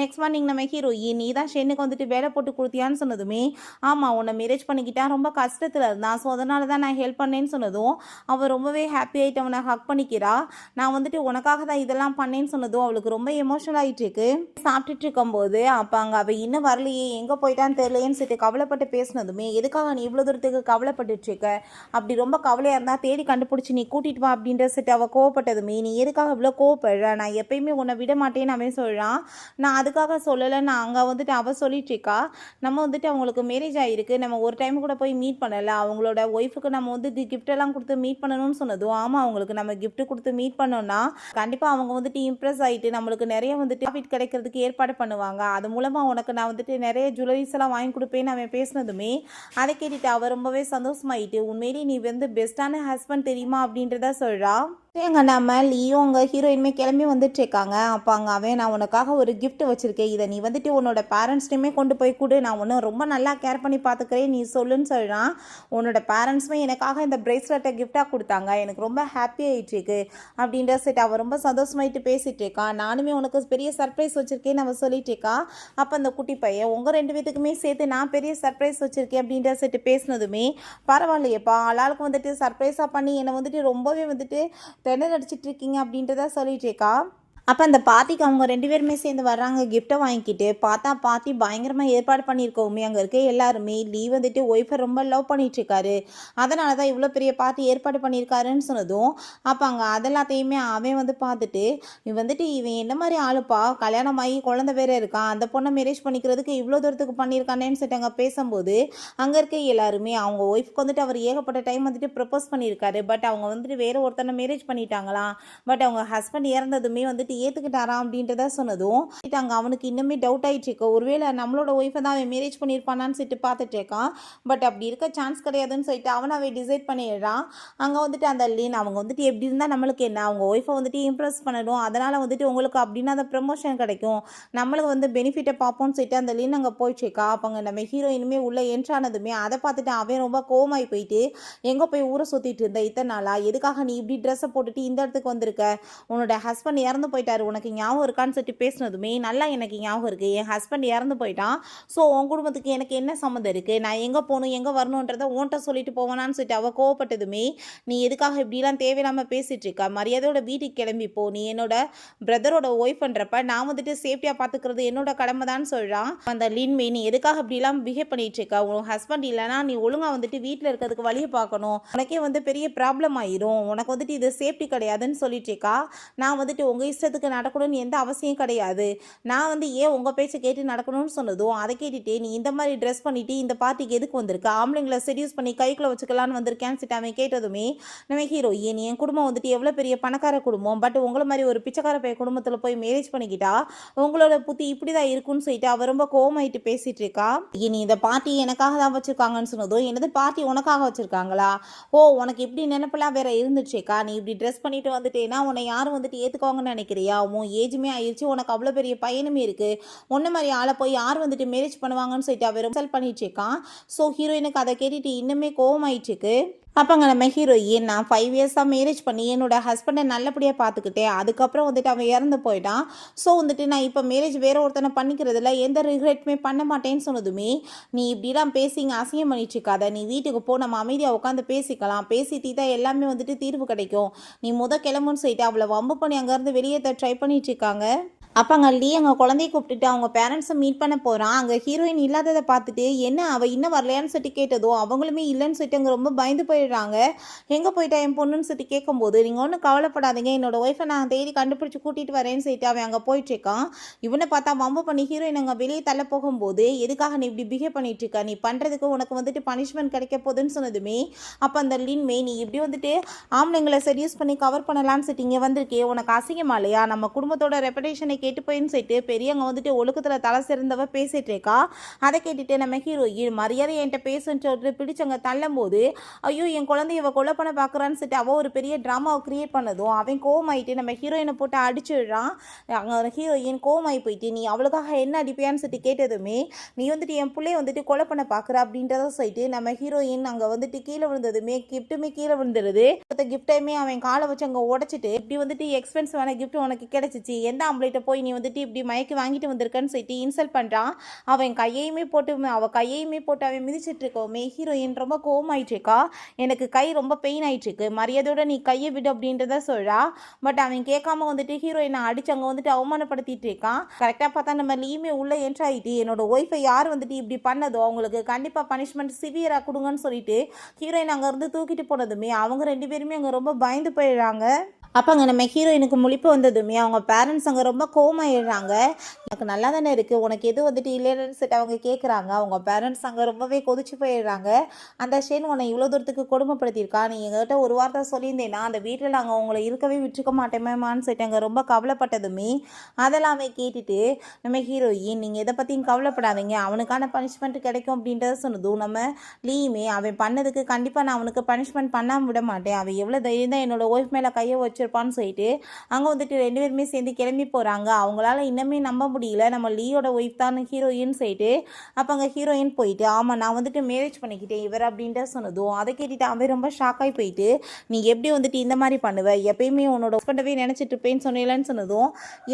நெக்ஸ்ட் மார்னிங் நம்ம ஹீரோயின் நீ தான் ஷென்னுக்கு வந்துட்டு வேலை போட்டு கொடுத்தியான்னு சொன்னதுமே ஆமாம் உன்னை மேரேஜ் பண்ணிக்கிட்டா ரொம்ப கஷ்டத்தில் இருந்தான். ஸோ அதனால தான் நான் ஹெல்ப் பண்ணேன்னு சொன்னதும் அவள் ரொம்பவே ஹாப்பி ஆகிட்டு அவனை ஹக் பண்ணிக்கிறா. நான் வந்துட்டு உனக்காக தான் இதெல்லாம் பண்ணேன்னு சொன்னதும் அவளுக்கு ரொம்ப எமோஷனல் ஆகிட்டு இருக்கு. சாப்பிட்டுட்டு இருக்கும்போது அப்போ அங்கே அவள் இன்னும் வரலையே எங்கே போயிட்டான்னு தெரியலையேன்னு சொல்லிட்டு கவலைப்பட்டு பேசினதுமே எதுக்காக நீ இவ்வளோ தூரத்துக்கு கவலைப்பட்டுட்டு இருக்க? அப்படி ரொம்ப கவலையாக இருந்தால் தேடி கண்டுபிடிச்சி நீ கூட்டிட்டு வா அப்படின்ற சொல்லிட்டு அவள் கோவப்பட்டதுமே நீ எதுக்காக இவ்வளோ கோவப்படுற? நான் எப்பயுமே உன்னை விட மாட்டேன்னு அவன் சொல்கிறான் நான் அதுக்காக சொல்லலை நான் அங்கே வந்துட்டு அவள் சொல்லிட்டு இருக்கா. நம்ம வந்துட்டு அவங்களுக்கு மேரேஜ் ஆகிருக்கு நம்ம ஒரு டைம் கூட போய் மீட் பண்ணலை. அவங்களோட ஒய்ஃபுக்கு நம்ம வந்து gift கொடுத்து மீட் பண்ணணும்னு சொன்னதும் ஆமாம் அவங்களுக்கு நம்ம கிஃப்ட் கொடுத்து மீட் பண்ணோம்னா கண்டிப்பாக அவங்க வந்துட்டு இம்ப்ரெஸ் ஆகிட்டு நம்மளுக்கு நிறைய வந்துட்டு ப்ராஃபிட் கிடைக்கிறதுக்கு ஏற்பாடு பண்ணுவாங்க. அது மூலமாக உனக்கு நான் வந்துட்டு நிறைய ஜுவல்லரிஸ் எல்லாம் வாங்கி கொடுப்பேன்னு அவன் பேசினதுமே அதை கேட்டுட்டு அவள் ரொம்பவே சந்தோஷமாயிட்டு உண்மையிலேயே நீ வந்து பெஸ்ட்டான ஹஸ்பண்ட் தெரியுமா? அப்படின்றத சொல்கிறா எங்கள் நம்ம லியோ அங்கே ஹீரோயினுமே கிளம்பி வந்துட்டு இருக்காங்க அப்போ அங்கே அவன் நான் உனக்காக ஒரு கிஃப்ட் வச்சுருக்கேன். இதை நீ வந்துட்டு உன்னோட பேரண்ட்ஸ்டையுமே கொண்டு போய் கொடு. நான் ஒன்று ரொம்ப நல்லா கேர் பண்ணி பார்த்துக்கிறேன் நீ சொல்லுன்னு சொல்கிறான் உன்னோட பேரண்ட்ஸுமே எனக்காக இந்த பிரேஸ்லெட்டை கிஃப்டாக கொடுத்தாங்க. எனக்கு ரொம்ப ஹாப்பி ஆகிட்டுருக்கு அப்படின்ற செட் அவள் ரொம்ப சந்தோஷமாயிட்டு பேசிகிட்டு இருக்கான் நானுமே உனக்கு பெரிய சர்ப்ரைஸ் வச்சுருக்கேன்னு அவள் சொல்லிட்டு இருக்கா அப்போ அந்த குட்டி பையன் உங்கள் ரெண்டு பேத்துக்குமே சேர்த்து நான் பெரிய சர்ப்ரைஸ் வச்சுருக்கேன். அப்படின்ற செட்டு பேசினதுமே பரவாயில்லையப்பா. ஆளாளுக்கு வந்துட்டு சர்ப்ரைஸாக பண்ணி என்னை வந்துட்டு ரொம்பவே வந்துட்டு திணற அடிச்சிட்டு இருக்கீங்க அப்படின்றத சொல்லிட்டு இருக்கா? அப்போ அந்த பாத்திக்கு அவங்க ரெண்டு பேருமே சேர்ந்து வர்றாங்க கிஃப்ட்டை வாங்கிக்கிட்டு. பார்த்தா பாத்தி பயங்கரமாக ஏற்பாடு பண்ணியிருக்கோமே அங்கே இருக்க எல்லாருமே லீ வந்துட்டு ஒய்ஃபை ரொம்ப லவ் பண்ணிகிட்ருக்காரு அதனால தான் இவ்வளோ பெரிய பார்ட்டி ஏற்பாடு பண்ணியிருக்காருன்னு சொன்னதும் அப்போ அங்கே அதெல்லாத்தையுமே அவன் வந்து பார்த்துட்டு இவன் வந்துட்டு இவன் என்ன மாதிரி ஆளுப்பா? கல்யாணம் ஆகி குழந்த வேற இருக்கான் அந்த பொண்ணை மேரேஜ் பண்ணிக்கிறதுக்கு இவ்வளோ தூரத்துக்கு பண்ணியிருக்கானேன்னு சொல்லிட்டு அங்கே பேசும்போது அங்கே இருக்க எல்லாருமே அவங்க ஒய்ஃப்க்கு வந்துட்டு அவர் ஏகப்பட்ட டைம் வந்துட்டு ப்ரப்போஸ் பண்ணியிருக்காரு. பட் அவங்க வந்துட்டு வேற ஒருத்தனை மேரேஜ் பண்ணிட்டாங்களாம். பட் அவங்க ஹஸ்பண்ட் இறந்ததுமே வந்துட்டு ஏற்றுக்கிட்டாராம் அப்படின்றத சொன்னதும் அங்கே அவனுக்கு இன்னுமே டவுட் ஆகிட்டு இருக்கு ஒருவேளை நம்மளோட ஒய்ஃபை தான் அவன் மேரேஜ் பண்ணியிருப்பானான்னு சொல்லிட்டு பார்த்துட்டு இருக்கான் பட் அப்படி இருக்க சான்ஸ் கிடையாதுன்னு சொல்லிட்டு அவன் அவன் டிசைட் பண்ணிடுறான். அங்கே வந்துட்டு அந்த லீன் அவங்க வந்துட்டு எப்படி இருந்தால் நம்மளுக்கு என்ன? அவங்க ஒய்ஃபை வந்துட்டு இம்ப்ரெஸ் பண்ணணும். அதனால் வந்துட்டு உங்களுக்கு அப்படின்னா அந்த ப்ரமோஷன் கிடைக்கும். நம்மளுக்கு வந்து பெனிஃபிட்டை பார்ப்போம்னு சொல்லிட்டு அந்த லீன் அங்கே போயிட்டுருக்கா. அப்போங்க நம்ம ஹீரோயினுமே உள்ளே என்ட்ரானதுமே அதை பார்த்துட்டு அவன் ரொம்ப கோமாயி போயிட்டு எங்கே போய் ஊரை சுற்றிட்டு இருந்த இத்தனை நாளாக எதுக்காக நீ இப்படி ட்ரெஸ்ஸை போட்டுட்டு இந்த இடத்துக்கு வந்திருக்க? உன்னோட ஹஸ்பண்ட் இறந்து போயிட்டார். உனக்கு ஞாபகம் இருக்கான்னு சொல்லிட்டு பேசினதுமே நல்லா எனக்கு ஞாபகம் இருக்குது என் ஹஸ்பண்ட் இறந்து போயிட்டான். ஸோ உன் குடும்பத்துக்கு எனக்கு என்ன சம்மந்தம் இருக்குது நான் எங்கே போகணும் எங்கே வரணுன்றதை உன்கிட்ட சொல்லிட்டு போவேனான்னு சொல்லிட்டு அவள் கோவப்பட்டதுமே நீ எதுக்காக இப்படிலாம் தேவையில்லாமல் பேசிகிட்டு இருக்கா? மரியாதையோட வீட்டுக்கு கிளம்பி போ. நீ என்னோட பிரதரோட ஒய்ஃப்ன்றப்ப நான் வந்துட்டு சேஃப்டியாக பார்த்துக்கிறது என்னோட கடமை தான் சொல்கிறான் அந்த லின்மே நீ எதுக்காக இப்படிலாம் பிஹேவ் பண்ணிட்டு இருக்கா? உன் ஹஸ்பண்ட் இல்லைனா நீ ஒழுங்காக வந்துட்டு வீட்டில் இருக்கிறதுக்கு வழியை பார்க்கணும் உனக்கே வந்து பெரிய ப்ராப்ளம் ஆயிரும். உனக்கு வந்துட்டு இது சேஃப்டி கிடையாதுன்னு சொல்லிட்டு இருக்கா? நான் வந்துட்டு உங்கள் இஷ்டத்துக்கு நடக்கணும்னு எந்த அவசியம் கிடையாது. நான் வந்து ஏன் உங்கள் பேச்சை கேட்டு நடக்கணும்னு சொன்னதும் அதை கேட்டுட்டு நீ இந்த மாதிரி ட்ரெஸ் பண்ணிவிட்டு இந்த பார்ட்டிக்கு எதுக்கு வந்திருக்க? ஆம்பளைங்களை செடியூஸ் பண்ணி கைக்குள்ள வச்சுக்கலான்னு வந்திருக்கேன்னு சொல்லிட்டு அவன் கேட்டதுமே நம்ம ஏன் என் குடும்பம் வந்துட்டு எவ்வளோ பெரிய பணக்கார குடும்பம் பட் உங்களை மாதிரி ஒரு பிச்சைக்கார பைய குடும்பத்தில் போய் மேரேஜ் பண்ணிக்கிட்டா உங்களோட புத்தி இப்படி தான் இருக்குன்னு சொல்லிட்டு அவள் ரொம்ப கோவமாயிட்டு பேசிகிட்டு இருக்கா. இனி இந்த பார்ட்டி எனக்காக தான் வச்சுருக்காங்கன்னு சொன்னதும் எனது பார்ட்டி உனக்காக வச்சுருக்காங்களா? ஓ உனக்கு இப்படி நினைப்பெல்லாம் வேற இருந்துச்சேக்கா நீ இப்படி ட்ரெஸ் பண்ணிட்டு வந்துட்டேன்னா உன்னை யாரும் வந்துட்டு ஏற்றுக்கோங்கன்னு நினைக்கிறியா? உன் ஏஜுமே ஆயிடுச்சு உனக்கு அவ்வளோ பெரிய பையனுமே இருக்குது உன்ன மாதிரி ஆளை போய் யார் வந்துட்டு மேரேஜ் பண்ணுவாங்கன்னு சொல்லிட்டு அவர் ரிசல்ட் பண்ணிட்டு இருக்கான் ஸோ ஹீரோயினுக்கு அதை கேட்டுட்டு இன்னுமே கோவமாயிட்டு இருக்கு. அப்போங்க நம்ம ஹீரோயின் நான் ஃபைவ் இயர்ஸாக மேரேஜ் பண்ணி என்னோட ஹஸ்பண்டை நல்லபடியாக பார்த்துக்கிட்டேன் அதுக்கப்புறம் வந்துட்டு அவன் இறந்து போயிட்டான். ஸோ வந்துட்டு நான் இப்போ மேரேஜ் வேறு ஒருத்தனை பண்ணிக்கிறதுல எந்த ரிக்ரெட்டுமே பண்ண மாட்டேன்னு சொன்னதுமே நீ இப்படிலாம் பேசிங்க அசிங்கம் பண்ணிட்டு இருக்காத நீ வீட்டுக்கு போ நம்ம அமைதியாக உட்காந்து பேசிக்கலாம். பேசிட்டு தான் எல்லாமே வந்துட்டு தீர்வு கிடைக்கும். நீ முத கிளம்புன்னு சொல்லிட்டு அவளை வம்பு பண்ணி அங்கேருந்து வெளியேற்ற ட்ரை பண்ணிட்டு இருக்காங்க அப்போ அங்கே லீ அங்கே குழந்தைய கூப்பிட்டுட்டு அவங்க பேரண்ட்ஸை மீட் பண்ண போகிறான் அங்கே ஹீரோயின் இல்லாததை பார்த்துட்டு என்ன அவள் இன்னும் வரலையான்னு சொல்லிட்டு கேட்டதோ அவங்களுமே இல்லைன்னு சொல்லிட்டு அங்கே ரொம்ப பயந்து போயிடுறாங்க. எங்கே போயிட்டா என் பொண்ணுன்னு சொல்லிட்டு கேட்கும்போது நீங்கள் ஒன்றும் கவலைப்படாதீங்க என்னோட ஒய்ஃபை நான் தேடி கண்டுபிடிச்சி கூட்டிகிட்டு வரேன்னு சொல்லிட்டு அவன் அங்கே போயிட்டுருக்கான். இவனை பார்த்தா வம்பு பண்ணி ஹீரோயின் அங்கே வெளியே தள்ள போகும்போது எதுக்காக நீ இப்படி பிஹேவ் பண்ணிட்டு இருக்க நீ பண்ணுறதுக்கு உனக்கு வந்துட்டு பனிஷ்மெண்ட் கிடைக்க போகுதுன்னு சொன்னதுமே அப்போ அந்த லின்மே நீ இப்படி வந்துட்டு ஆம்பளைங்களை செடியூஸ் பண்ணி கவர் பண்ணலான்னு சொல்லிட்டு இங்கே வந்திருக்கே. உனக்கு அசிங்கமா இல்லையா? நம்ம குடும்பத்தோட ரெப்படேஷனை கேட்டு போயின்னு சொல்லிட்டு பெரியவங்க வந்துட்டு ஒழுக்கத்தில் தலை சிறந்தவ பேசிட்டு இருக்கா? அதை கேட்டுட்டு நம்ம ஹீரோயின் மரியாதை என்கிட்ட பேசுன்னு சொல்லிட்டு பிடிச்சவங்க தள்ளும் போது ஐயோ என் குழந்தை இவ கொலை பண்ண பார்க்குறான்னு சொல்லிட்டு அவள் ஒரு பெரிய ட்ராமாவை கிரியேட் பண்ணதும் அவன் கோமாயிட்டு நம்ம ஹீரோயினை போட்டு அடிச்சுடுறான். அங்கே ஹீரோயின் கோமாயி போயிட்டு நீ அவளுக்காக என்ன அடிப்பியான்னு சொல்லிட்டு கேட்டதுமே நீ வந்துட்டு என் பிள்ளைய வந்துட்டு கொலை பண்ண பார்க்குற அப்படின்றத சொல்லிட்டு நம்ம ஹீரோயின் அங்கே வந்துட்டு கீழே விழுந்ததுமே கிஃப்ட்டுமே கீழே விழுந்துருது. அந்த கிஃப்டையுமே அவன் காலை வச்சு அங்கே உடச்சிட்டு இப்படி வந்துட்டு எக்ஸ்பென்சிவான கிஃப்ட் உனக்கு கிடைச்சிச்சு எந்த ஆம்பளைட்ட போய் போய் நீ வந்துட்டு இப்படி மயக்கி வாங்கிட்டு வந்திருக்கன்னு சொல்லிட்டு இன்சல்ட் பண்ணுறான் அவன் கையையுமே போட்டு அவள் கையையுமே போட்டு அவன் மிதிச்சிட்ருக்கோமே ஹீரோயின் ரொம்ப கோவமாயிட்டு இருக்கா? எனக்கு கை ரொம்ப பெயின் ஆயிட்டு இருக்கு. மரியாதையோட நீ கையை விடு அப்படின்றத சொல்கிறா பட் அவன் கேட்காம வந்துட்டு ஹீரோயினை அடிச்சு அங்கே வந்துட்டு அவமானப்படுத்திட்டு இருக்கான். கரெக்டாக பார்த்தா நம்ம லீமே உள்ளே என்ட்ரு ஆகிட்டு என்னோட ஒய்ஃபை யார் வந்துட்டு இப்படி பண்ணதோ அவங்களுக்கு கண்டிப்பாக பனிஷ்மெண்ட் சிவியராக கொடுங்கன்னு சொல்லிட்டு ஹீரோயின் அங்கேருந்து தூக்கிட்டு போனதுமே அவங்க ரெண்டு பேருமே அங்கே ரொம்ப பயந்து போயிடுறாங்க. அப்போ அங்கே நம்ம ஹீரோயினுக்கு முழிப்பு வந்ததுமே அவங்க பேரண்ட்ஸ் அங்கே ரொம்ப கோவமாயிடுறாங்க. எனக்கு நல்லா தானே இருக்குது உனக்கு எது வந்துட்டு இல்லைன்னு சொல்லிட்டு அவங்க கேட்குறாங்க அவங்க பேரண்ட்ஸ் அங்கே ரொம்பவே கொதிச்சு போயிடுறாங்க. அந்த ஷேன் உன்னை இவ்வளோ தூரத்துக்கு கொடுமைப்படுத்தியிருக்கா? நீ எங்ககிட்ட ஒரு வார்த்தை சொல்லியிருந்தேன்னா அந்த வீட்டில் நாங்கள் உங்களை இருக்கவே விட்டுருக்க மாட்டேமேமான்னு சொல்லிட்டு அங்கே ரொம்ப கவலைப்பட்டதுமே அதெல்லாமே கேட்டுட்டு நம்ம ஹீரோயின் நீங்கள் எதை பற்றியும் கவலைப்படாதீங்க. அவனுக்கான பனிஷ்மெண்ட் கிடைக்கும் அப்படின்றத சொன்னதும் நம்ம லீயுமே அவன் பண்ணதுக்கு கண்டிப்பாக நான் அவனுக்கு பனிஷ்மெண்ட் பண்ணாமல் விட மாட்டேன். அவன் எவ்வளோ தைரியம் தான் என்னோட ஒய்ஃப் மேலே கையை வச்சு வச்சிருப்பான்னு சொல்லிட்டு அங்கே வந்துட்டு ரெண்டு பேருமே சேர்ந்து கிளம்பி போகிறாங்க அவங்களால இன்னமே நம்ப முடியல. நம்ம லீயோட ஒய்ஃப் தான் ஹீரோயின் சொல்லிட்டு அப்போ அங்கே ஹீரோயின் போயிட்டு ஆமாம் நான் வந்துட்டு மேரேஜ் பண்ணிக்கிட்டேன் இவர் அப்படின்ட்டு சொன்னதும் அதை கேட்டுட்டு அவன் ரொம்ப ஷாக் ஆகி போயிட்டு நீ எப்படி வந்துட்டு இந்த மாதிரி பண்ணுவ? எப்பயுமே உன்னோட ஹஸ்பண்டவே நினச்சிட்டு இருப்பேன்னு சொன்னேன்னு சொன்னதும்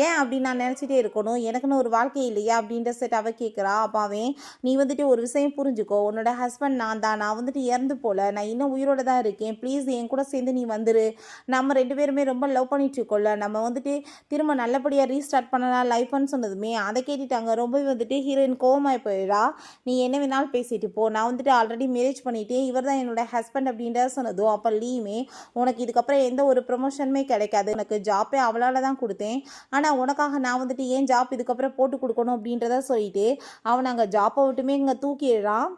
ஏன் அப்படி நான் நினச்சிட்டே இருக்கணும்? எனக்குன்னு ஒரு வாழ்க்கை இல்லையா? அப்படின்ற செட் அவ கேட்குறா அப்போ அவன் நீ வந்துட்டு ஒரு விஷயம் புரிஞ்சுக்கோ. உன்னோட ஹஸ்பண்ட் நான் தான். நான் வந்துட்டு இறந்து போல. நான் இன்னும் உயிரோட தான் இருக்கேன். ப்ளீஸ் என் கூட சேர்ந்து நீ வந்துரு. நம்ம ரெண்டு பேரும் ரொம்ப லவ் பண்ணிட்டு இருக்கோம்ல. நம்ம வந்துட்டு திரும்ப நல்லபடியாக ரீஸ்டார்ட் பண்ணலாம் லைஃப்னு சொன்னதுமே. அதை கேட்டுட்டாங்க. ரொம்ப வந்துட்டு ஹீரோயின் கோவமாய் போயிடா நீ என்ன வேணாலும் பேசிட்டு போ. நான் வந்துட்டு ஆல்ரெடி மேரேஜ் பண்ணிட்டேன். இவர் தான் என்னோட ஹஸ்பண்ட் அப்படின்றத சொன்னதும் அப்போ லீமே உனக்கு இதுக்கப்புறம் எந்த ஒரு ப்ரொமோஷனுமே கிடைக்காது. உனக்கு ஜாப்பே அவளால் தான் கொடுத்தேன். ஆனால் உனக்காக நான் வந்துட்டு ஏன் ஜாப் இதுக்கப்புறம் போட்டு கொடுக்கணும் அப்படின்றத சொல்லிட்டு அவன் அங்கே ஜாப்பை விட்டுமே இங்கே தூக்கிடுறான்.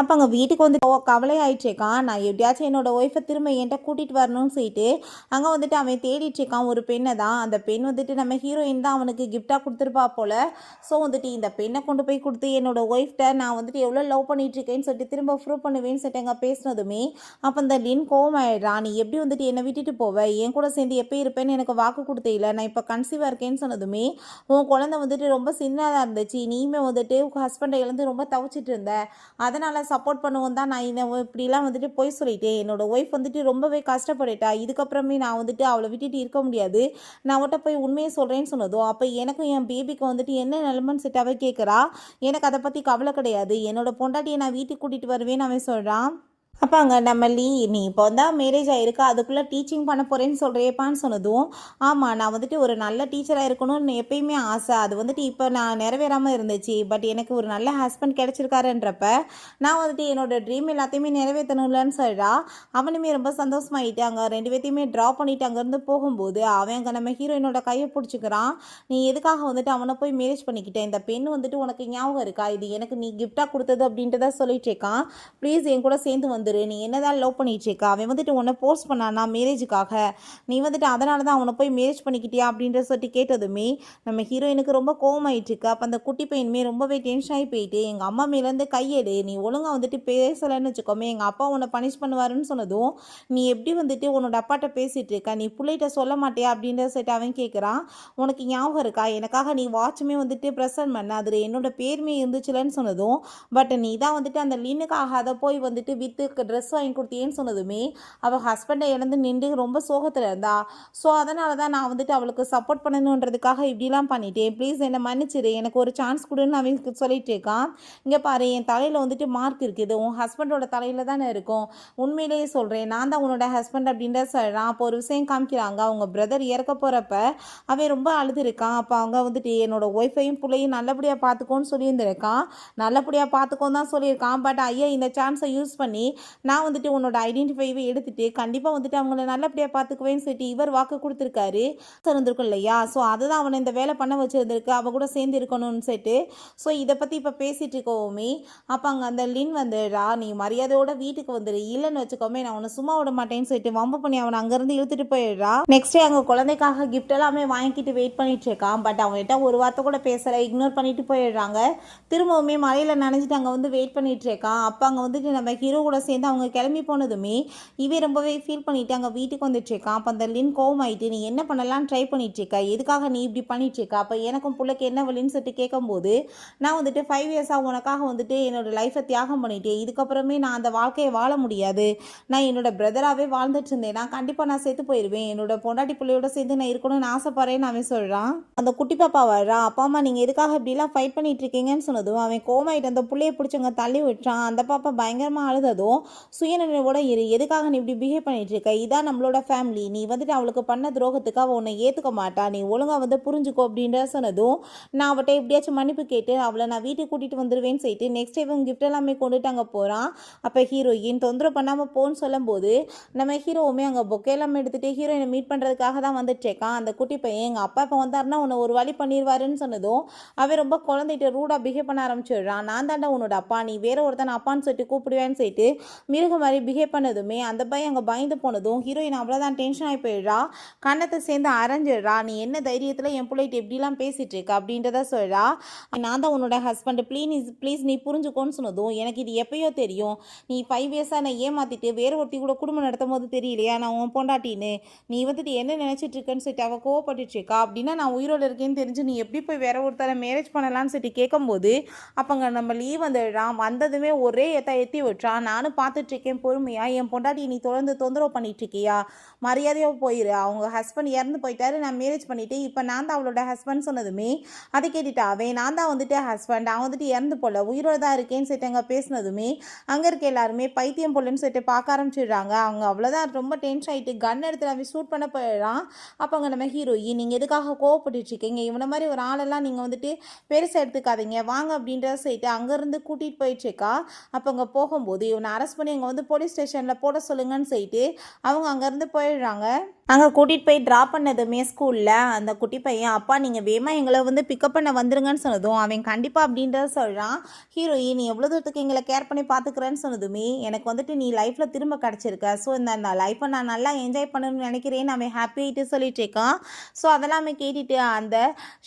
அப்போ அங்கே வீட்டுக்கு வந்து கவலை ஆயிடுச்சேக்கான் நான் எப்படியாச்சும் என்னோட ஒய்ஃபை திரும்ப என்கிட்ட கூட்டிகிட்டு வரணும்னு சொல்லிட்டு அங்கே வந்துட்டு அவன் தேடிட்டுருக்கான் ஒரு பெண்ணை தான். அந்த பெண் வந்துட்டு நம்ம ஹீரோயின் தான். அவனுக்கு கிஃப்டாக கொடுத்துருப்பா போல். ஸோ வந்துட்டு இந்த பெண்ணை கொண்டு போய் கொடுத்து என்னோட ஒய்ஃப்ட்ட நான் வந்துட்டு எவ்வளோ லவ் பண்ணிகிட்ருக்கேன்னு சொல்லிட்டு திரும்ப ப்ரூவ் பண்ணுவேன்னு சொல்லிட்டு அங்கே பேசினதுமே அப்போ அந்த லின் கோவமாயிடுறான். நீ எப்படி வந்துட்டு என்னை விட்டுட்டு போவ? என் கூட சேர்ந்து எப்போ இருப்பேன்னு எனக்கு வாக்கு கொடுத்தே இல்லை. நான் இப்போ கன்சீவாக இருக்கேன்னு சொன்னதுமே உன் குழந்தை வந்துட்டு ரொம்ப சின்னதாக இருந்துச்சு. நீயுமே வந்துட்டு ஹஸ்பண்டை இழந்து ரொம்ப தவிச்சிட்டு இருந்த. அதனால் சப்போர்ட் பண்ணுவோம் தான். நான் இந்த இப்படிலாம் வந்துட்டு போய் சொல்லிட்டேன். என்னோட ஒய்ஃப் வந்துட்டு ரொம்பவே கஷ்டப்பட்டுட்டா. இதுக்கப்புறமே நான் வந்துட்டு அவளை விட்டுட்டு இருக்க முடியாது. நான் அவட்ட போய் உண்மையை சொல்கிறேன்னு சொன்னதும் அப்போ எனக்கும் என் பேபிக்கு வந்துட்டு என்ன நிலமன்னு செட்டாவே கேட்குறா எனக்கு அதை பற்றி கவலை கிடையாது. என்னோடய பொண்டாட்டியை நான் வீட்டுக்கு கூட்டிகிட்டு வருவேன்னு அவன் சொல்கிறான் அப்பாங்க நம்ம லீ நீ இப்போ தான் மேரேஜ் ஆகிருக்கா அதுக்குள்ளே டீச்சிங் பண்ண போகிறேன்னு சொல்கிறேப்பான்னு சொன்னதும் ஆமாம் நான் வந்துட்டு ஒரு நல்ல டீச்சராக இருக்கணும்னு எப்பயுமே ஆசை. அது வந்துட்டு இப்போ நான் நிறைவேறாமல் இருந்துச்சு. பட் எனக்கு ஒரு நல்ல ஹஸ்பண்ட் கிடச்சிருக்காருன்றப்ப நான் வந்துட்டு என்னோடய ட்ரீம் எல்லாத்தையுமே நிறைவேற்றணும்லன்னு சொல்கிறா அவனுமே ரொம்ப சந்தோஷமாயிட்டு அங்கே ரெண்டு பேர்த்தையுமே ட்ரா பண்ணிட்டு அங்கேருந்து போகும்போது அவன் அங்கே நம்ம ஹீரோயினோட கையை பிடிச்சிக்கிறான். நீ எதுக்காக வந்துட்டு அவனை போய் மேரேஜ் பண்ணிக்கிட்டேன் இந்த பெண் வந்துட்டு உனக்கு ஞாபகம் இருக்கா? இது எனக்கு நீ கிஃப்டாக கொடுத்தது அப்படின்றத சொல்லிட்டு இருக்கான். ப்ளீஸ் என் கூட சேர்ந்து வந்து வந்துரு. நீ என்னதான் லவ் பண்ணிட்டு இருக்கா அவன் வந்துட்டு உன்னை போர்ஸ் பண்ணானா மேரேஜுக்காக நீ வந்துட்டு அதனால தான் அவனை போய் மேரேஜ் பண்ணிக்கிட்டியா அப்படின்ற சொல்லிட்டு கேட்டதுமே நம்ம ஹீரோயினுக்கு ரொம்ப கோவமாயிட்டு இருக்கு அப்போ அந்த குட்டி பையனுமே ரொம்பவே டென்ஷன் ஆகி போயிட்டு எங்கள் அம்மா மேலேருந்து கையெடு நீ ஒழுங்காக வந்துட்டு பேசலைன்னு வச்சுக்கோமே எங்கள் அப்பா உன்னை பனிஷ் பண்ணுவாருன்னு சொன்னதும் நீ எப்படி வந்துட்டு உன்னோட அப்பாட்ட பேசிட்டு இருக்க நீ பிள்ளைகிட்ட சொல்ல மாட்டியா அப்படின்ற சொல்லிட்டு அவன் கேட்குறான் உனக்கு ஞாபகம் இருக்கா? எனக்காக நீ வாட்சுமே வந்துட்டு ப்ரெசன்ட் பண்ண. அதில் என்னோட பேருமே இருந்துச்சுலன்னு சொன்னதும் பட் நீ தான் வந்துட்டு அந்த லீனுக்காக அதை போய் வந்துட்டு அவளுக்கு ட்ரெஸ் வாங்கி கொடுத்தியேன்னு சொன்னதுமே அவள் ஹஸ்பண்டை இழந்து நின்று ரொம்ப சோகத்தில் இருந்தா. ஸோ அதனால தான் நான் வந்துட்டு அவளுக்கு சப்போர்ட் பண்ணணுன்றதுக்காக இப்படிலாம் பண்ணிட்டேன். ப்ளீஸ் என்னை மன்னிச்சிரு எனக்கு ஒரு சான்ஸ் கொடுன்னு அவன் சொல்லிட்டு இருக்கான். இங்கே பாரு என் தலையில் வந்துட்டு மார்க் இருக்குது. உன் ஹஸ்பண்டோட தலையில் தானே இருக்கும். உண்மையிலேயே சொல்கிறேன் நான் தான் உன்னோட ஹஸ்பண்ட் அப்படின்ற சொல்கிறான் அப்போ ஒரு விஷயம் காமிக்கிறாங்க. அவங்க பிரதர் இறக்க போகிறப்ப அவன் ரொம்ப அழுதுருக்கான். அப்போ அவங்க வந்துட்டு என்னோட ஒய்ஃபையும் பிள்ளையும் நல்லபடியாக பார்த்துக்கோன்னு சொல்லியிருந்திருக்கான். நல்லபடியாக பார்த்துக்கோன்னு தான் சொல்லியிருக்கான். பட் ஐயா இந்த சான்ஸை யூஸ் பண்ணி நான் வந்துட்டு உன்னோட ஐடென்டிஃபைவை எடுத்துட்டு கண்டிப்பாக வந்துட்டு அவங்கள நல்லபடியாக பார்த்துக்குவேன்னு சொல்லிட்டு இவர் வாக்கு கொடுத்துருக்காரு. இருந்திருக்கும் இல்லையா? ஸோ அதுதான் அவனை இந்த வேலை பண்ண வச்சுருந்துருக்கு. அவ கூட சேர்ந்து இருக்கணும்னு சொல்லிட்டு. ஸோ இதை பற்றி இப்போ பேசிட்டு இருக்கோமே. அப்போ அங்கே அந்த லின் வந்துடுறா. நீ மரியாதையோட வீட்டுக்கு வந்துடு இல்லைன்னு வச்சுக்கோமே நான் உன்னை சும்மா விட மாட்டேன்னு சொல்லிட்டு வம்பு பண்ணி அவனை அங்கேருந்து இழுத்துட்டு போயிடுறா. நெக்ஸ்ட் அங்கே குழந்தைக்காக கிஃப்ட் எல்லாமே வாங்கிட்டு வெயிட் பண்ணிட்டு இருக்கான். பட் அவன்கிட்ட ஒரு வார்த்தை கூட பேசலை. இக்னோர் பண்ணிட்டு போயிடுறாங்க. திரும்பவுமே மழையில் நனைஞ்சிட்டு அங்கே வந்து வெயிட் பண்ணிட்டு இருக்கான். அப்போ அங்கே வந்துட்டு நம்ம ஹீரோ கூட சேர்ந்து சேர்ந்து அவங்க கிளம்பி போனதுமே இவே ரொம்பவே ஃபீல் பண்ணிட்டு அங்கே வீட்டுக்கு வந்துட்டுருக்கான் அப்போ அந்த லின் கோவம் ஆகிட்டு நீ என்ன பண்ணலாம் ட்ரை பண்ணிட்டுருக்க? எதுக்காக நீ இப்படி பண்ணிட்டுருக்க? அப்போ எனக்கும் பிள்ளைக்கு என்ன வழின்னு சொல்லிட்டு கேட்கும்போது நான் வந்துட்டு ஃபைவ் இயர்ஸாக உனக்காக வந்துட்டு என்னோடய லைஃப்பை தியாகம் பண்ணிட்டேன். இதுக்கப்புறமே நான் அந்த வாழ்க்கையை வாழ முடியாது. நான் என்னோட பிரதராகவே வாழ்ந்துட்டு இருந்தேன். நான் கண்டிப்பாக நான் சேர்த்து போயிடுவேன் என்னோட பொண்டாட்டி பிள்ளையோட சேர்ந்து நான் இருக்கணும்னு ஆசைப்படுறேன்னு அவன் சொல்கிறான் அந்த குட்டி பாப்பா வர்றா. அப்பா அம்மா நீங்கள் எதுக்காக இப்படிலாம் ஃபைட் பண்ணிட்டு இருக்கீங்கன்னு சொன்னதும் அவன் கோமாயிட்டு அந்த பிள்ளையை பிடிச்சவங்க தள்ளி விட்டுறான். அந்த பாப்பா பயங்கரமாக அழுததும் சுயநினைவோட இரு. எதுக்காக நீ இப்படி பிஹேவ் பண்ணிட்டு இருக்க இதான் நம்மளோட ஃபேமிலி நீ வந்துட்டு அவளுக்கு பண்ண துரோகத்துக்கு அவள் உன்னை ஏற்றுக்க மாட்டா. நீ ஒழுங்காக வந்து புரிஞ்சுக்கோ அப்படின்ற சொன்னதும் நான் அவட்ட எப்படியாச்சும் மன்னிப்பு கேட்டு அவளை நான் வீட்டுக்கு கூட்டிகிட்டு வந்துடுவேன்னு சொல்லிட்டு நெக்ஸ்ட் இவன் கிஃப்ட் எல்லாமே கொண்டுட்டு அங்கே போகிறான் அப்போ ஹீரோயின் தொந்தரவு பண்ணாமல் போன்னு சொல்லும்போது நம்ம ஹீரோவுமே அங்கே பொக்கே எல்லாமே எடுத்துகிட்டு ஹீரோயினை மீட் பண்ணுறதுக்காக தான் வந்துட்டு இருக்கான். அந்த குட்டி பையன் எங்கள் அப்பா இப்போ வந்தாருன்னா உன்னை ஒரு வழி பண்ணிடுவாருன்னு சொன்னதும் அவன் ரொம்ப குழந்தைகிட்ட ரூடாக பிஹேவ் பண்ண ஆரம்பிச்சிடுறான். நான் தாண்டா உன்னோட அப்பா. நீ வேற ஒருத்தன் அப்பான்னு சொல்லிட்டு கூப்பிடுவேன்னு சொல்லிட்டு மிருக மாதிரி பிஹேவ் பண்ணதுமே அந்த பையன் அங்கே பயந்து போனதும் ஹீரோயின் அவ்வளோதான் டென்ஷன் ஆகி போயிடுறா. கண்ணத்தை சேர்ந்து அரைஞ்சிடுறா. நீ என்ன தைரியத்தில் என் பிள்ளைகிட்ட எப்படிலாம் பேசிகிட்டு இருக்க அப்படின்றத சொல்கிறா நான் தான் உன்னோட ஹஸ்பண்ட் ப்ளீஸ் ப்ளீஸ் நீ புரிஞ்சுக்கோன்னு சொன்னதும் எனக்கு இது எப்பயோ தெரியும். நீ ஃபைவ் இயர்ஸாக நான் ஏமாற்றிட்டு வேறு ஒருத்தி கூட குடும்பம் நடத்தும் போது தெரியலையா? நான் உன் பொண்டாட்டின்னு. நீ வந்துட்டு என்ன நினச்சிட்டு இருக்கேன்னு சொல்லிட்டு அவள் கோவப்பட்டுட்டு இருக்கா. அப்படின்னா நான் உயிரோடு இருக்கேன்னு தெரிஞ்சு நீ எப்படி போய் வேற ஒருத்தரை மேரேஜ் பண்ணலான்னு சொல்லிட்டு கேட்கும்போது அப்போங்க நம்ம லீவ் வந்துடுறான். வந்ததுமே ஒரே எத்த எத்தி விட்டுறான். நானும் பார்த்துட்டு இருக்கேன் பொறுமையா? என் பொண்டாட்டி நீ தொடர்ந்து தொந்தரவு பண்ணிட்டு இருக்கியா மரியாதையாக போயிரு. அவங்க ஹஸ்பண்ட் இறந்து போயிட்டாரு. நான் மேரேஜ் பண்ணிட்டு இப்போ நான் தான் அவளோட ஹஸ்பண்ட் சொன்னதுமே அதை கேட்டுட்டா. அவன் நான் தான் வந்துட்டு ஹஸ்பண்ட் அவன் வந்துட்டு இறந்து போல. உயிரோட தான் இருக்கேன்னு சொல்லிட்டு அங்கே பேசினதுமே அங்கே இருக்க எல்லாருமே பைத்தியம் போலன்னு சொல்லிட்டு பார்க்க ஆரம்பிச்சிடுறாங்க. அவங்க அவ்வளோதான் ரொம்ப டென்ஷன் ஆகிட்டு கன் எடுத்து அவன் ஷூட் பண்ண போயிடுறான். அப்போ அங்கே நம்ம ஹீரோயின் நீங்கள் எதுக்காக கோவப்பட்டுட்டு இருக்கீங்க இவனை மாதிரி ஒரு ஆளெல்லாம் நீங்கள் வந்துட்டு பெருசாக எடுத்துக்காதீங்க. வாங்க அப்படின்றத சொல்லிட்டு அங்கேருந்து கூட்டிகிட்டு போயிட்டுருக்கா அப்போ அங்கே போகும்போது இவனை அரெஸ்ட் பண்ணி அங்கே வந்து போலீஸ் ஸ்டேஷனில் போட சொல்லுங்கன்னு சொல்லிட்டு அவங்க அங்கேருந்து போயிடுறாங்க. அங்கே கூட்டிகிட்டு போய் ட்ராப் பண்ணதுமே ஸ்கூலில் அந்த குட்டி பையன் அப்பா நீங்கள் வேமா எங்களை வந்து பிக்கப் பண்ண வந்துருங்கன்னு சொன்னதும் அவன் கண்டிப்பாக அப்படின்றத சொல்கிறான் ஹீரோயின் நீ எவ்வளோ தூரத்துக்கு எங்களை கேர் பண்ணி பார்த்துக்கிறேன்னு சொன்னதுமே எனக்கு வந்துட்டு நீ லைஃப்பில் திரும்ப கிடச்சிருக்க. ஸோ இந்த லைஃப்பை நான் நல்லா என்ஜாய் பண்ணணும்னு நினைக்கிறேன்னு அவன் ஹாப்பி ஆகிட்டு சொல்லிட்டு இருக்கான். ஸோ அதெல்லாமே கேட்டுட்டு அந்த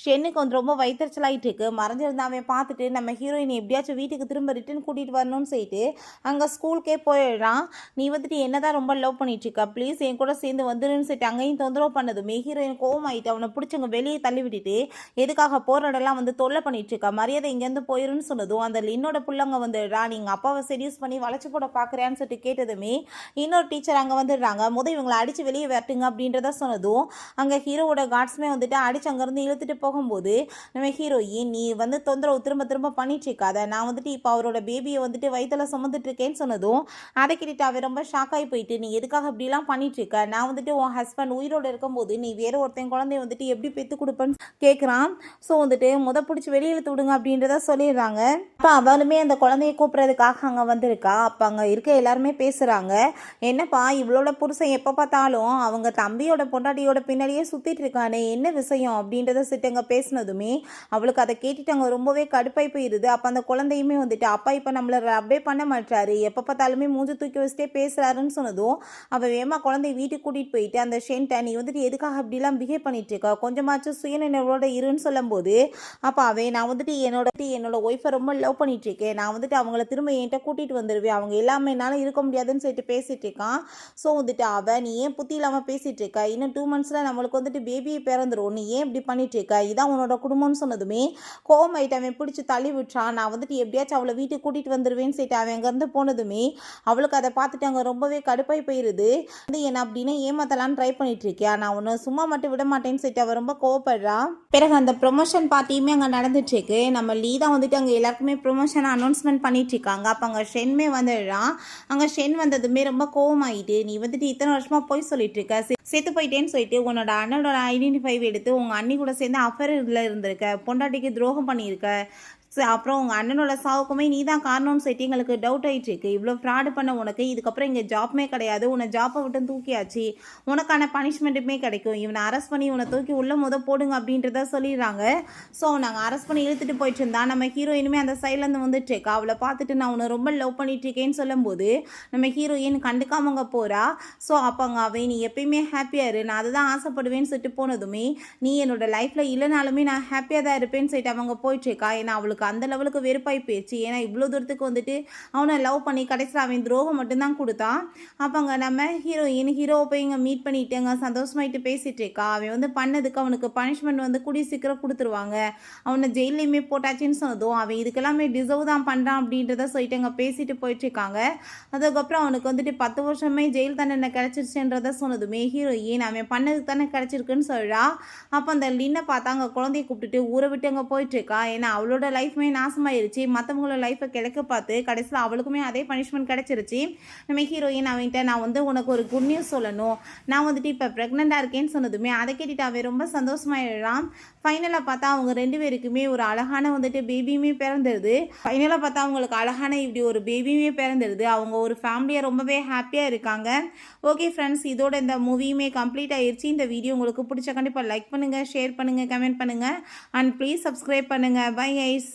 ஷென்னுக்கு வந்து ரொம்ப வைத்தறிச்சலாகிட்டு இருக்கு. மறைஞ்சிருந்த அவன் பார்த்துட்டு நம்ம ஹீரோயின் எப்படியாச்சும் வீட்டுக்கு திரும்ப ரிட்டன் கூட்டிகிட்டு வரணும்னு சொல்லிட்டு அங்கே ஸ்கூலுக்கே போயிடுறான். நீ வந்துட்டு என்ன தான் ரொம்ப லவ் பண்ணிட்டு இருக்க ப்ளீஸ் என் கூட சேர்ந்து வந்துருன்னு சொல்லிட்டு அங்கேயும் தொந்தரவு பண்ணதுமே ஹீரோயின் கோவம் ஆகிட்டு அவனை பிடிச்சவங்க வெளியே தள்ளி விட்டுட்டு எதுக்காக போகிற வந்து தொல்லை பண்ணிட்டு இருக்கா? மரியாதை இங்கேருந்து போயிருன்னு சொன்னதும் அந்த லின்னோட பிள்ளைங்க வந்துடுறா நீங்கள் அப்பாவை செடியூஸ் பண்ணி வளைச்சு போட பார்க்குறியான்னு சொல்லிட்டு கேட்டதுமே இன்னொரு டீச்சர் அங்கே வந்துடுறாங்க. முத இவங்களை அடித்து வெளியே வரட்டுங்க அப்படின்றத சொன்னதும் அங்கே ஹீரோவோட கார்ட்ஸ்மே வந்துட்டு அடிச்சு அங்கேருந்து இழுத்துட்டு போகும்போது நம்ம ஹீரோயின் நீ வந்து தொந்தரவு திரும்ப திரும்ப பண்ணிட்டு இருக்காத. நான் வந்துட்டு இப்போ அவரோட பேபியை வந்துட்டு வயிற்றில் சுமந்துட்டு இருக்கேன்னு சொன்னதும் அதை கேட்டுட்டு அவன் ரொம்ப ஷாக் ஆகி போயிட்டு நீ எதுக்காக இப்படிலாம் பண்ணிட்டு இருக்க? நான் வந்துட்டு உன் ஹஸ்பண்ட் உயிரோடு இருக்கும்போது நீ வேற ஒருத்தன் குழந்தைய வந்துட்டு எப்படி பெற்று கொடுப்பேன்னு கேட்குறான் ஸோ வந்துட்டு முத பிடிச்சி வெளியே இழுத்து விடுங்க அப்படின்றத சொல்லிடுறாங்க. அப்போ அவளுமே அந்த குழந்தைய கூப்பிட்றதுக்காக அங்கே வந்திருக்கா. அப்போ அங்கே இருக்க எல்லாருமே பேசுகிறாங்க என்னப்பா இவ்வளோட புருஷன் எப்போ பார்த்தாலும் அவங்க தம்பியோட பொண்டாட்டியோட பின்னாடியே சுற்றிட்டு இருக்கானே என்ன விஷயம்? அப்படின்றத சிட்டங்க பேசினதுமே அவளுக்கு அதை கேட்டுட்டு அங்கே ரொம்பவே கடுப்பாய் போயிடுது அப்போ அந்த குழந்தையுமே வந்துட்டு அப்பா இப்போ நம்மளை ரப்பே பண்ண மாட்டாரு எப்போ பார்த்தாலுமே மூஞ்சி தூக்கி வச்சுட்டே பேசுகிறாருன்னு சொன்னதும் அவள் வேமா குழந்தைய வீட்டுக்கு கூட்டிகிட்டு போயிட்டு அந்த ஷென்ட்டை நீ வந்துட்டு எதுக்காக அப்படிலாம் பிஹேவ் பண்ணிட்டு இருக்க? கொஞ்சமாச்சும் சுயநினைவோட இருன்னு சொல்லும்போது அப்போ அவன் நான் வந்துட்டு என்னோட என்னோட ஒய்ஃபை ரொம்ப லவ் பண்ணிட்டு இருக்கேன். நான் வந்துட்டு அவங்கள திரும்ப என்கிட்ட கூட்டிகிட்டு வந்துடுவேன் அவங்க எல்லாமே என்னால் இருக்க முடியாதுன்னு சொல்லிட்டு பேசிட்டு இருக்கான். ஸோ வந்துட்டு அவள் நீ ஏன் புத்தி இல்லாமல் பேசிட்டு இருக்க? இன்னும் டூ மந்த்ஸில் நம்மளுக்கு வந்துட்டு பேபியை பிறந்துடும் நீ ஏன் இப்படி பண்ணிட்டு இருக்க? இதான் உன்னோட குடும்பம்னு சொன்னதுமே கோம் ஐட்டமே அவன் பிடிச்சி தள்ளி விட்டான் நான் வந்துட்டு எப்படியாச்சும் அவளை வீட்டுக்கு கூட்டிகிட்டு வந்துடுவேன்னு சொல்லிட்டு அவன் அங்கேருந்து போனதுமே அவளுக்கு அதை பார்த்துட்டு அங்கே ரொம்பவே கடுப்பாய் போயிருது. வந்து என்ன அப்படின்னு ஏமாத்தலான்னு ட்ரை பண்ணிட்டு இருக்கியா நான் உன்னை சும்மா மட்டும் விட மாட்டேன்னு சொல்லிட்டு அவள் ரொம்ப கோவப்படுறா. பிறகு அந்த ப்ரொமோஷன் பார்ட்டியுமே அங்கே நடந்துட்டு இருக்கு நம்ம லீதா வந்துட்டு அங்கே எல்லாருக்குமே ப்ரொமோஷன் அனௌன்ஸ்மெண்ட் பண்ணிட்டு இருக்காங்க அப்போ அங்கே ஷென்மே வந்துடுறான் அங்கே ஷென் வந்ததுமே ரொம்ப கோவமாயிட்டு நீ வந்துட்டு இத்தனை வருஷமா போய் சொல்லிட்டு இருக்க செத்து போயிட்டேன்னு சொல்லிட்டு உன்னோட அண்ணனோட ஐடென்டிஃபை எடுத்து உங்கள் அண்ணி கூட சேர்ந்து அஃபேரில் இருந்திருக்க. பொண்டாட்டிக்கு துரோகம் பண்ணியிருக்க. ஸோ அப்புறம் உங்கள் அண்ணனோட சாவுக்குமே நீ தான் காரணம்னு சொல்லிட்டு எங்களுக்கு டவுட் ஆகிட்டு இருக்கு இவ்வளோ ஃப்ராடு பண்ண உனக்கு இதுக்கப்புறம் இங்கே ஜாப்மே கிடையாது. உன்னை ஜாப்பை விட்டு தூக்கியாச்சு. உனக்கான பனிஷ்மெண்ட்டுமே கிடைக்கும். இவனை அரெஸ்ட் பண்ணி உன்னை தூக்கி உள்ள முத போடுங்க அப்படின்றத சொல்லிடுறாங்க. ஸோ நாங்கள் அரெஸ்ட் பண்ணி இழுத்துட்டு போயிட்டு இருந்தா நம்ம ஹீரோயினுமே அந்த சைட்லேருந்து வந்துட்டு இருக்கா. அவளை பார்த்துட்டு நான் உன்னை ரொம்ப லவ் பண்ணிட்டு இருக்கேன்னு சொல்லும்போது நம்ம ஹீரோயின் கண்டுக்காமங்க போகிறா ஸோ அப்போ அங்கே அவன் நீ எப்பயுமே ஹாப்பியாக இரு. நான் அதுதான் ஆசைப்படுவேன்னு சொல்லிட்டு போனதுமே நீ என்னோட லைஃப்பில் இல்லைனாலுமே நான் ஹாப்பியாக தான் இருப்பேன்னு சொல்லிட்டு அவங்க போயிட்டு இருக்கா. ஏன்னா அவளுக்கு அவனுக்கு அந்த லெவலுக்கு வெறுப்பாகி போயிடுச்சு ஏன்னா இவ்வளோ தூரத்துக்கு வந்துட்டு அவனை லவ் பண்ணி கடைசியில் அவன் துரோகம் மட்டும்தான் கொடுத்தான் அப்போங்க நம்ம ஹீரோயின் ஹீரோவை போய் இங்கே மீட் பண்ணிட்டுங்க சந்தோஷமாயிட்டு பேசிகிட்டு இருக்கா? அவன் வந்து பண்ணதுக்கு அவனுக்கு பனிஷ்மெண்ட் வந்து கூடிய சீக்கிரம் கொடுத்துருவாங்க. அவனை ஜெயிலையுமே போட்டாச்சுன்னு சொன்னதும் அவன் இதுக்கெல்லாமே டிசர்வ் தான் பண்ணுறான் அப்படின்றத சொல்லிட்டு அங்கே பேசிட்டு போயிட்டு இருக்காங்க. அதுக்கப்புறம் அவனுக்கு வந்துட்டு பத்து வருஷமே ஜெயில் தண்டனை கிடச்சிருச்சுன்றத சொன்னதுமே ஹீரோயின் அவன் பண்ணதுக்கு தானே கிடச்சிருக்குன்னு சொல்கிறா அப்போ அந்த லின்னை பார்த்தா அங்கே குழந்தைய கூப்பிட்டுட்டு ஊரை விட்டு அங்கே போயிட்டு இருக்கா? ஏன்னா அவளோட லைஃப் லைஃப்மே நாசமாயிருச்சு. மற்றவங்களோட லைஃப்பை கிடைக்க பார்த்து கடைசியில் அவளுக்குமே அதே பனிஷ்மெண்ட் கிடச்சிருச்சு. நம்ம ஹீரோயின் அவன்கிட்ட நான் வந்து உனக்கு ஒரு குட் நியூஸ் சொல்லணும். நான் வந்துட்டு இப்போ ப்ரெக்னெண்ட்டாக இருக்கேன்னு சொன்னதுமே அதை கேட்டுட்டு அவன் ரொம்ப சந்தோஷமாயிடலாம் ஃபைனலாக பார்த்தா அவங்க ரெண்டு பேருக்குமே ஒரு அழகான வந்துட்டு பேபியுமே பிறந்துடுது. ஃபைனலாக பார்த்தா அவங்களுக்கு அழகான இப்படி ஒரு பேபியுமே பிறந்துடுது. அவங்க ஒரு ஃபேமிலியாக ரொம்பவே ஹாப்பியாக இருக்காங்க. ஓகே ஃப்ரெண்ட்ஸ் இதோட இந்த மூவியுமே கம்ப்ளீட் ஆயிடுச்சு இந்த வீடியோ உங்களுக்கு பிடிச்ச கண்டிப்பாக லைக் பண்ணுங்கள் ஷேர் பண்ணுங்கள் கமெண்ட் பண்ணுங்கள் அண்ட் ப்ளீஸ் சப்ஸ்கிரைப் பண்ணுங்கள் பை ஐஸ்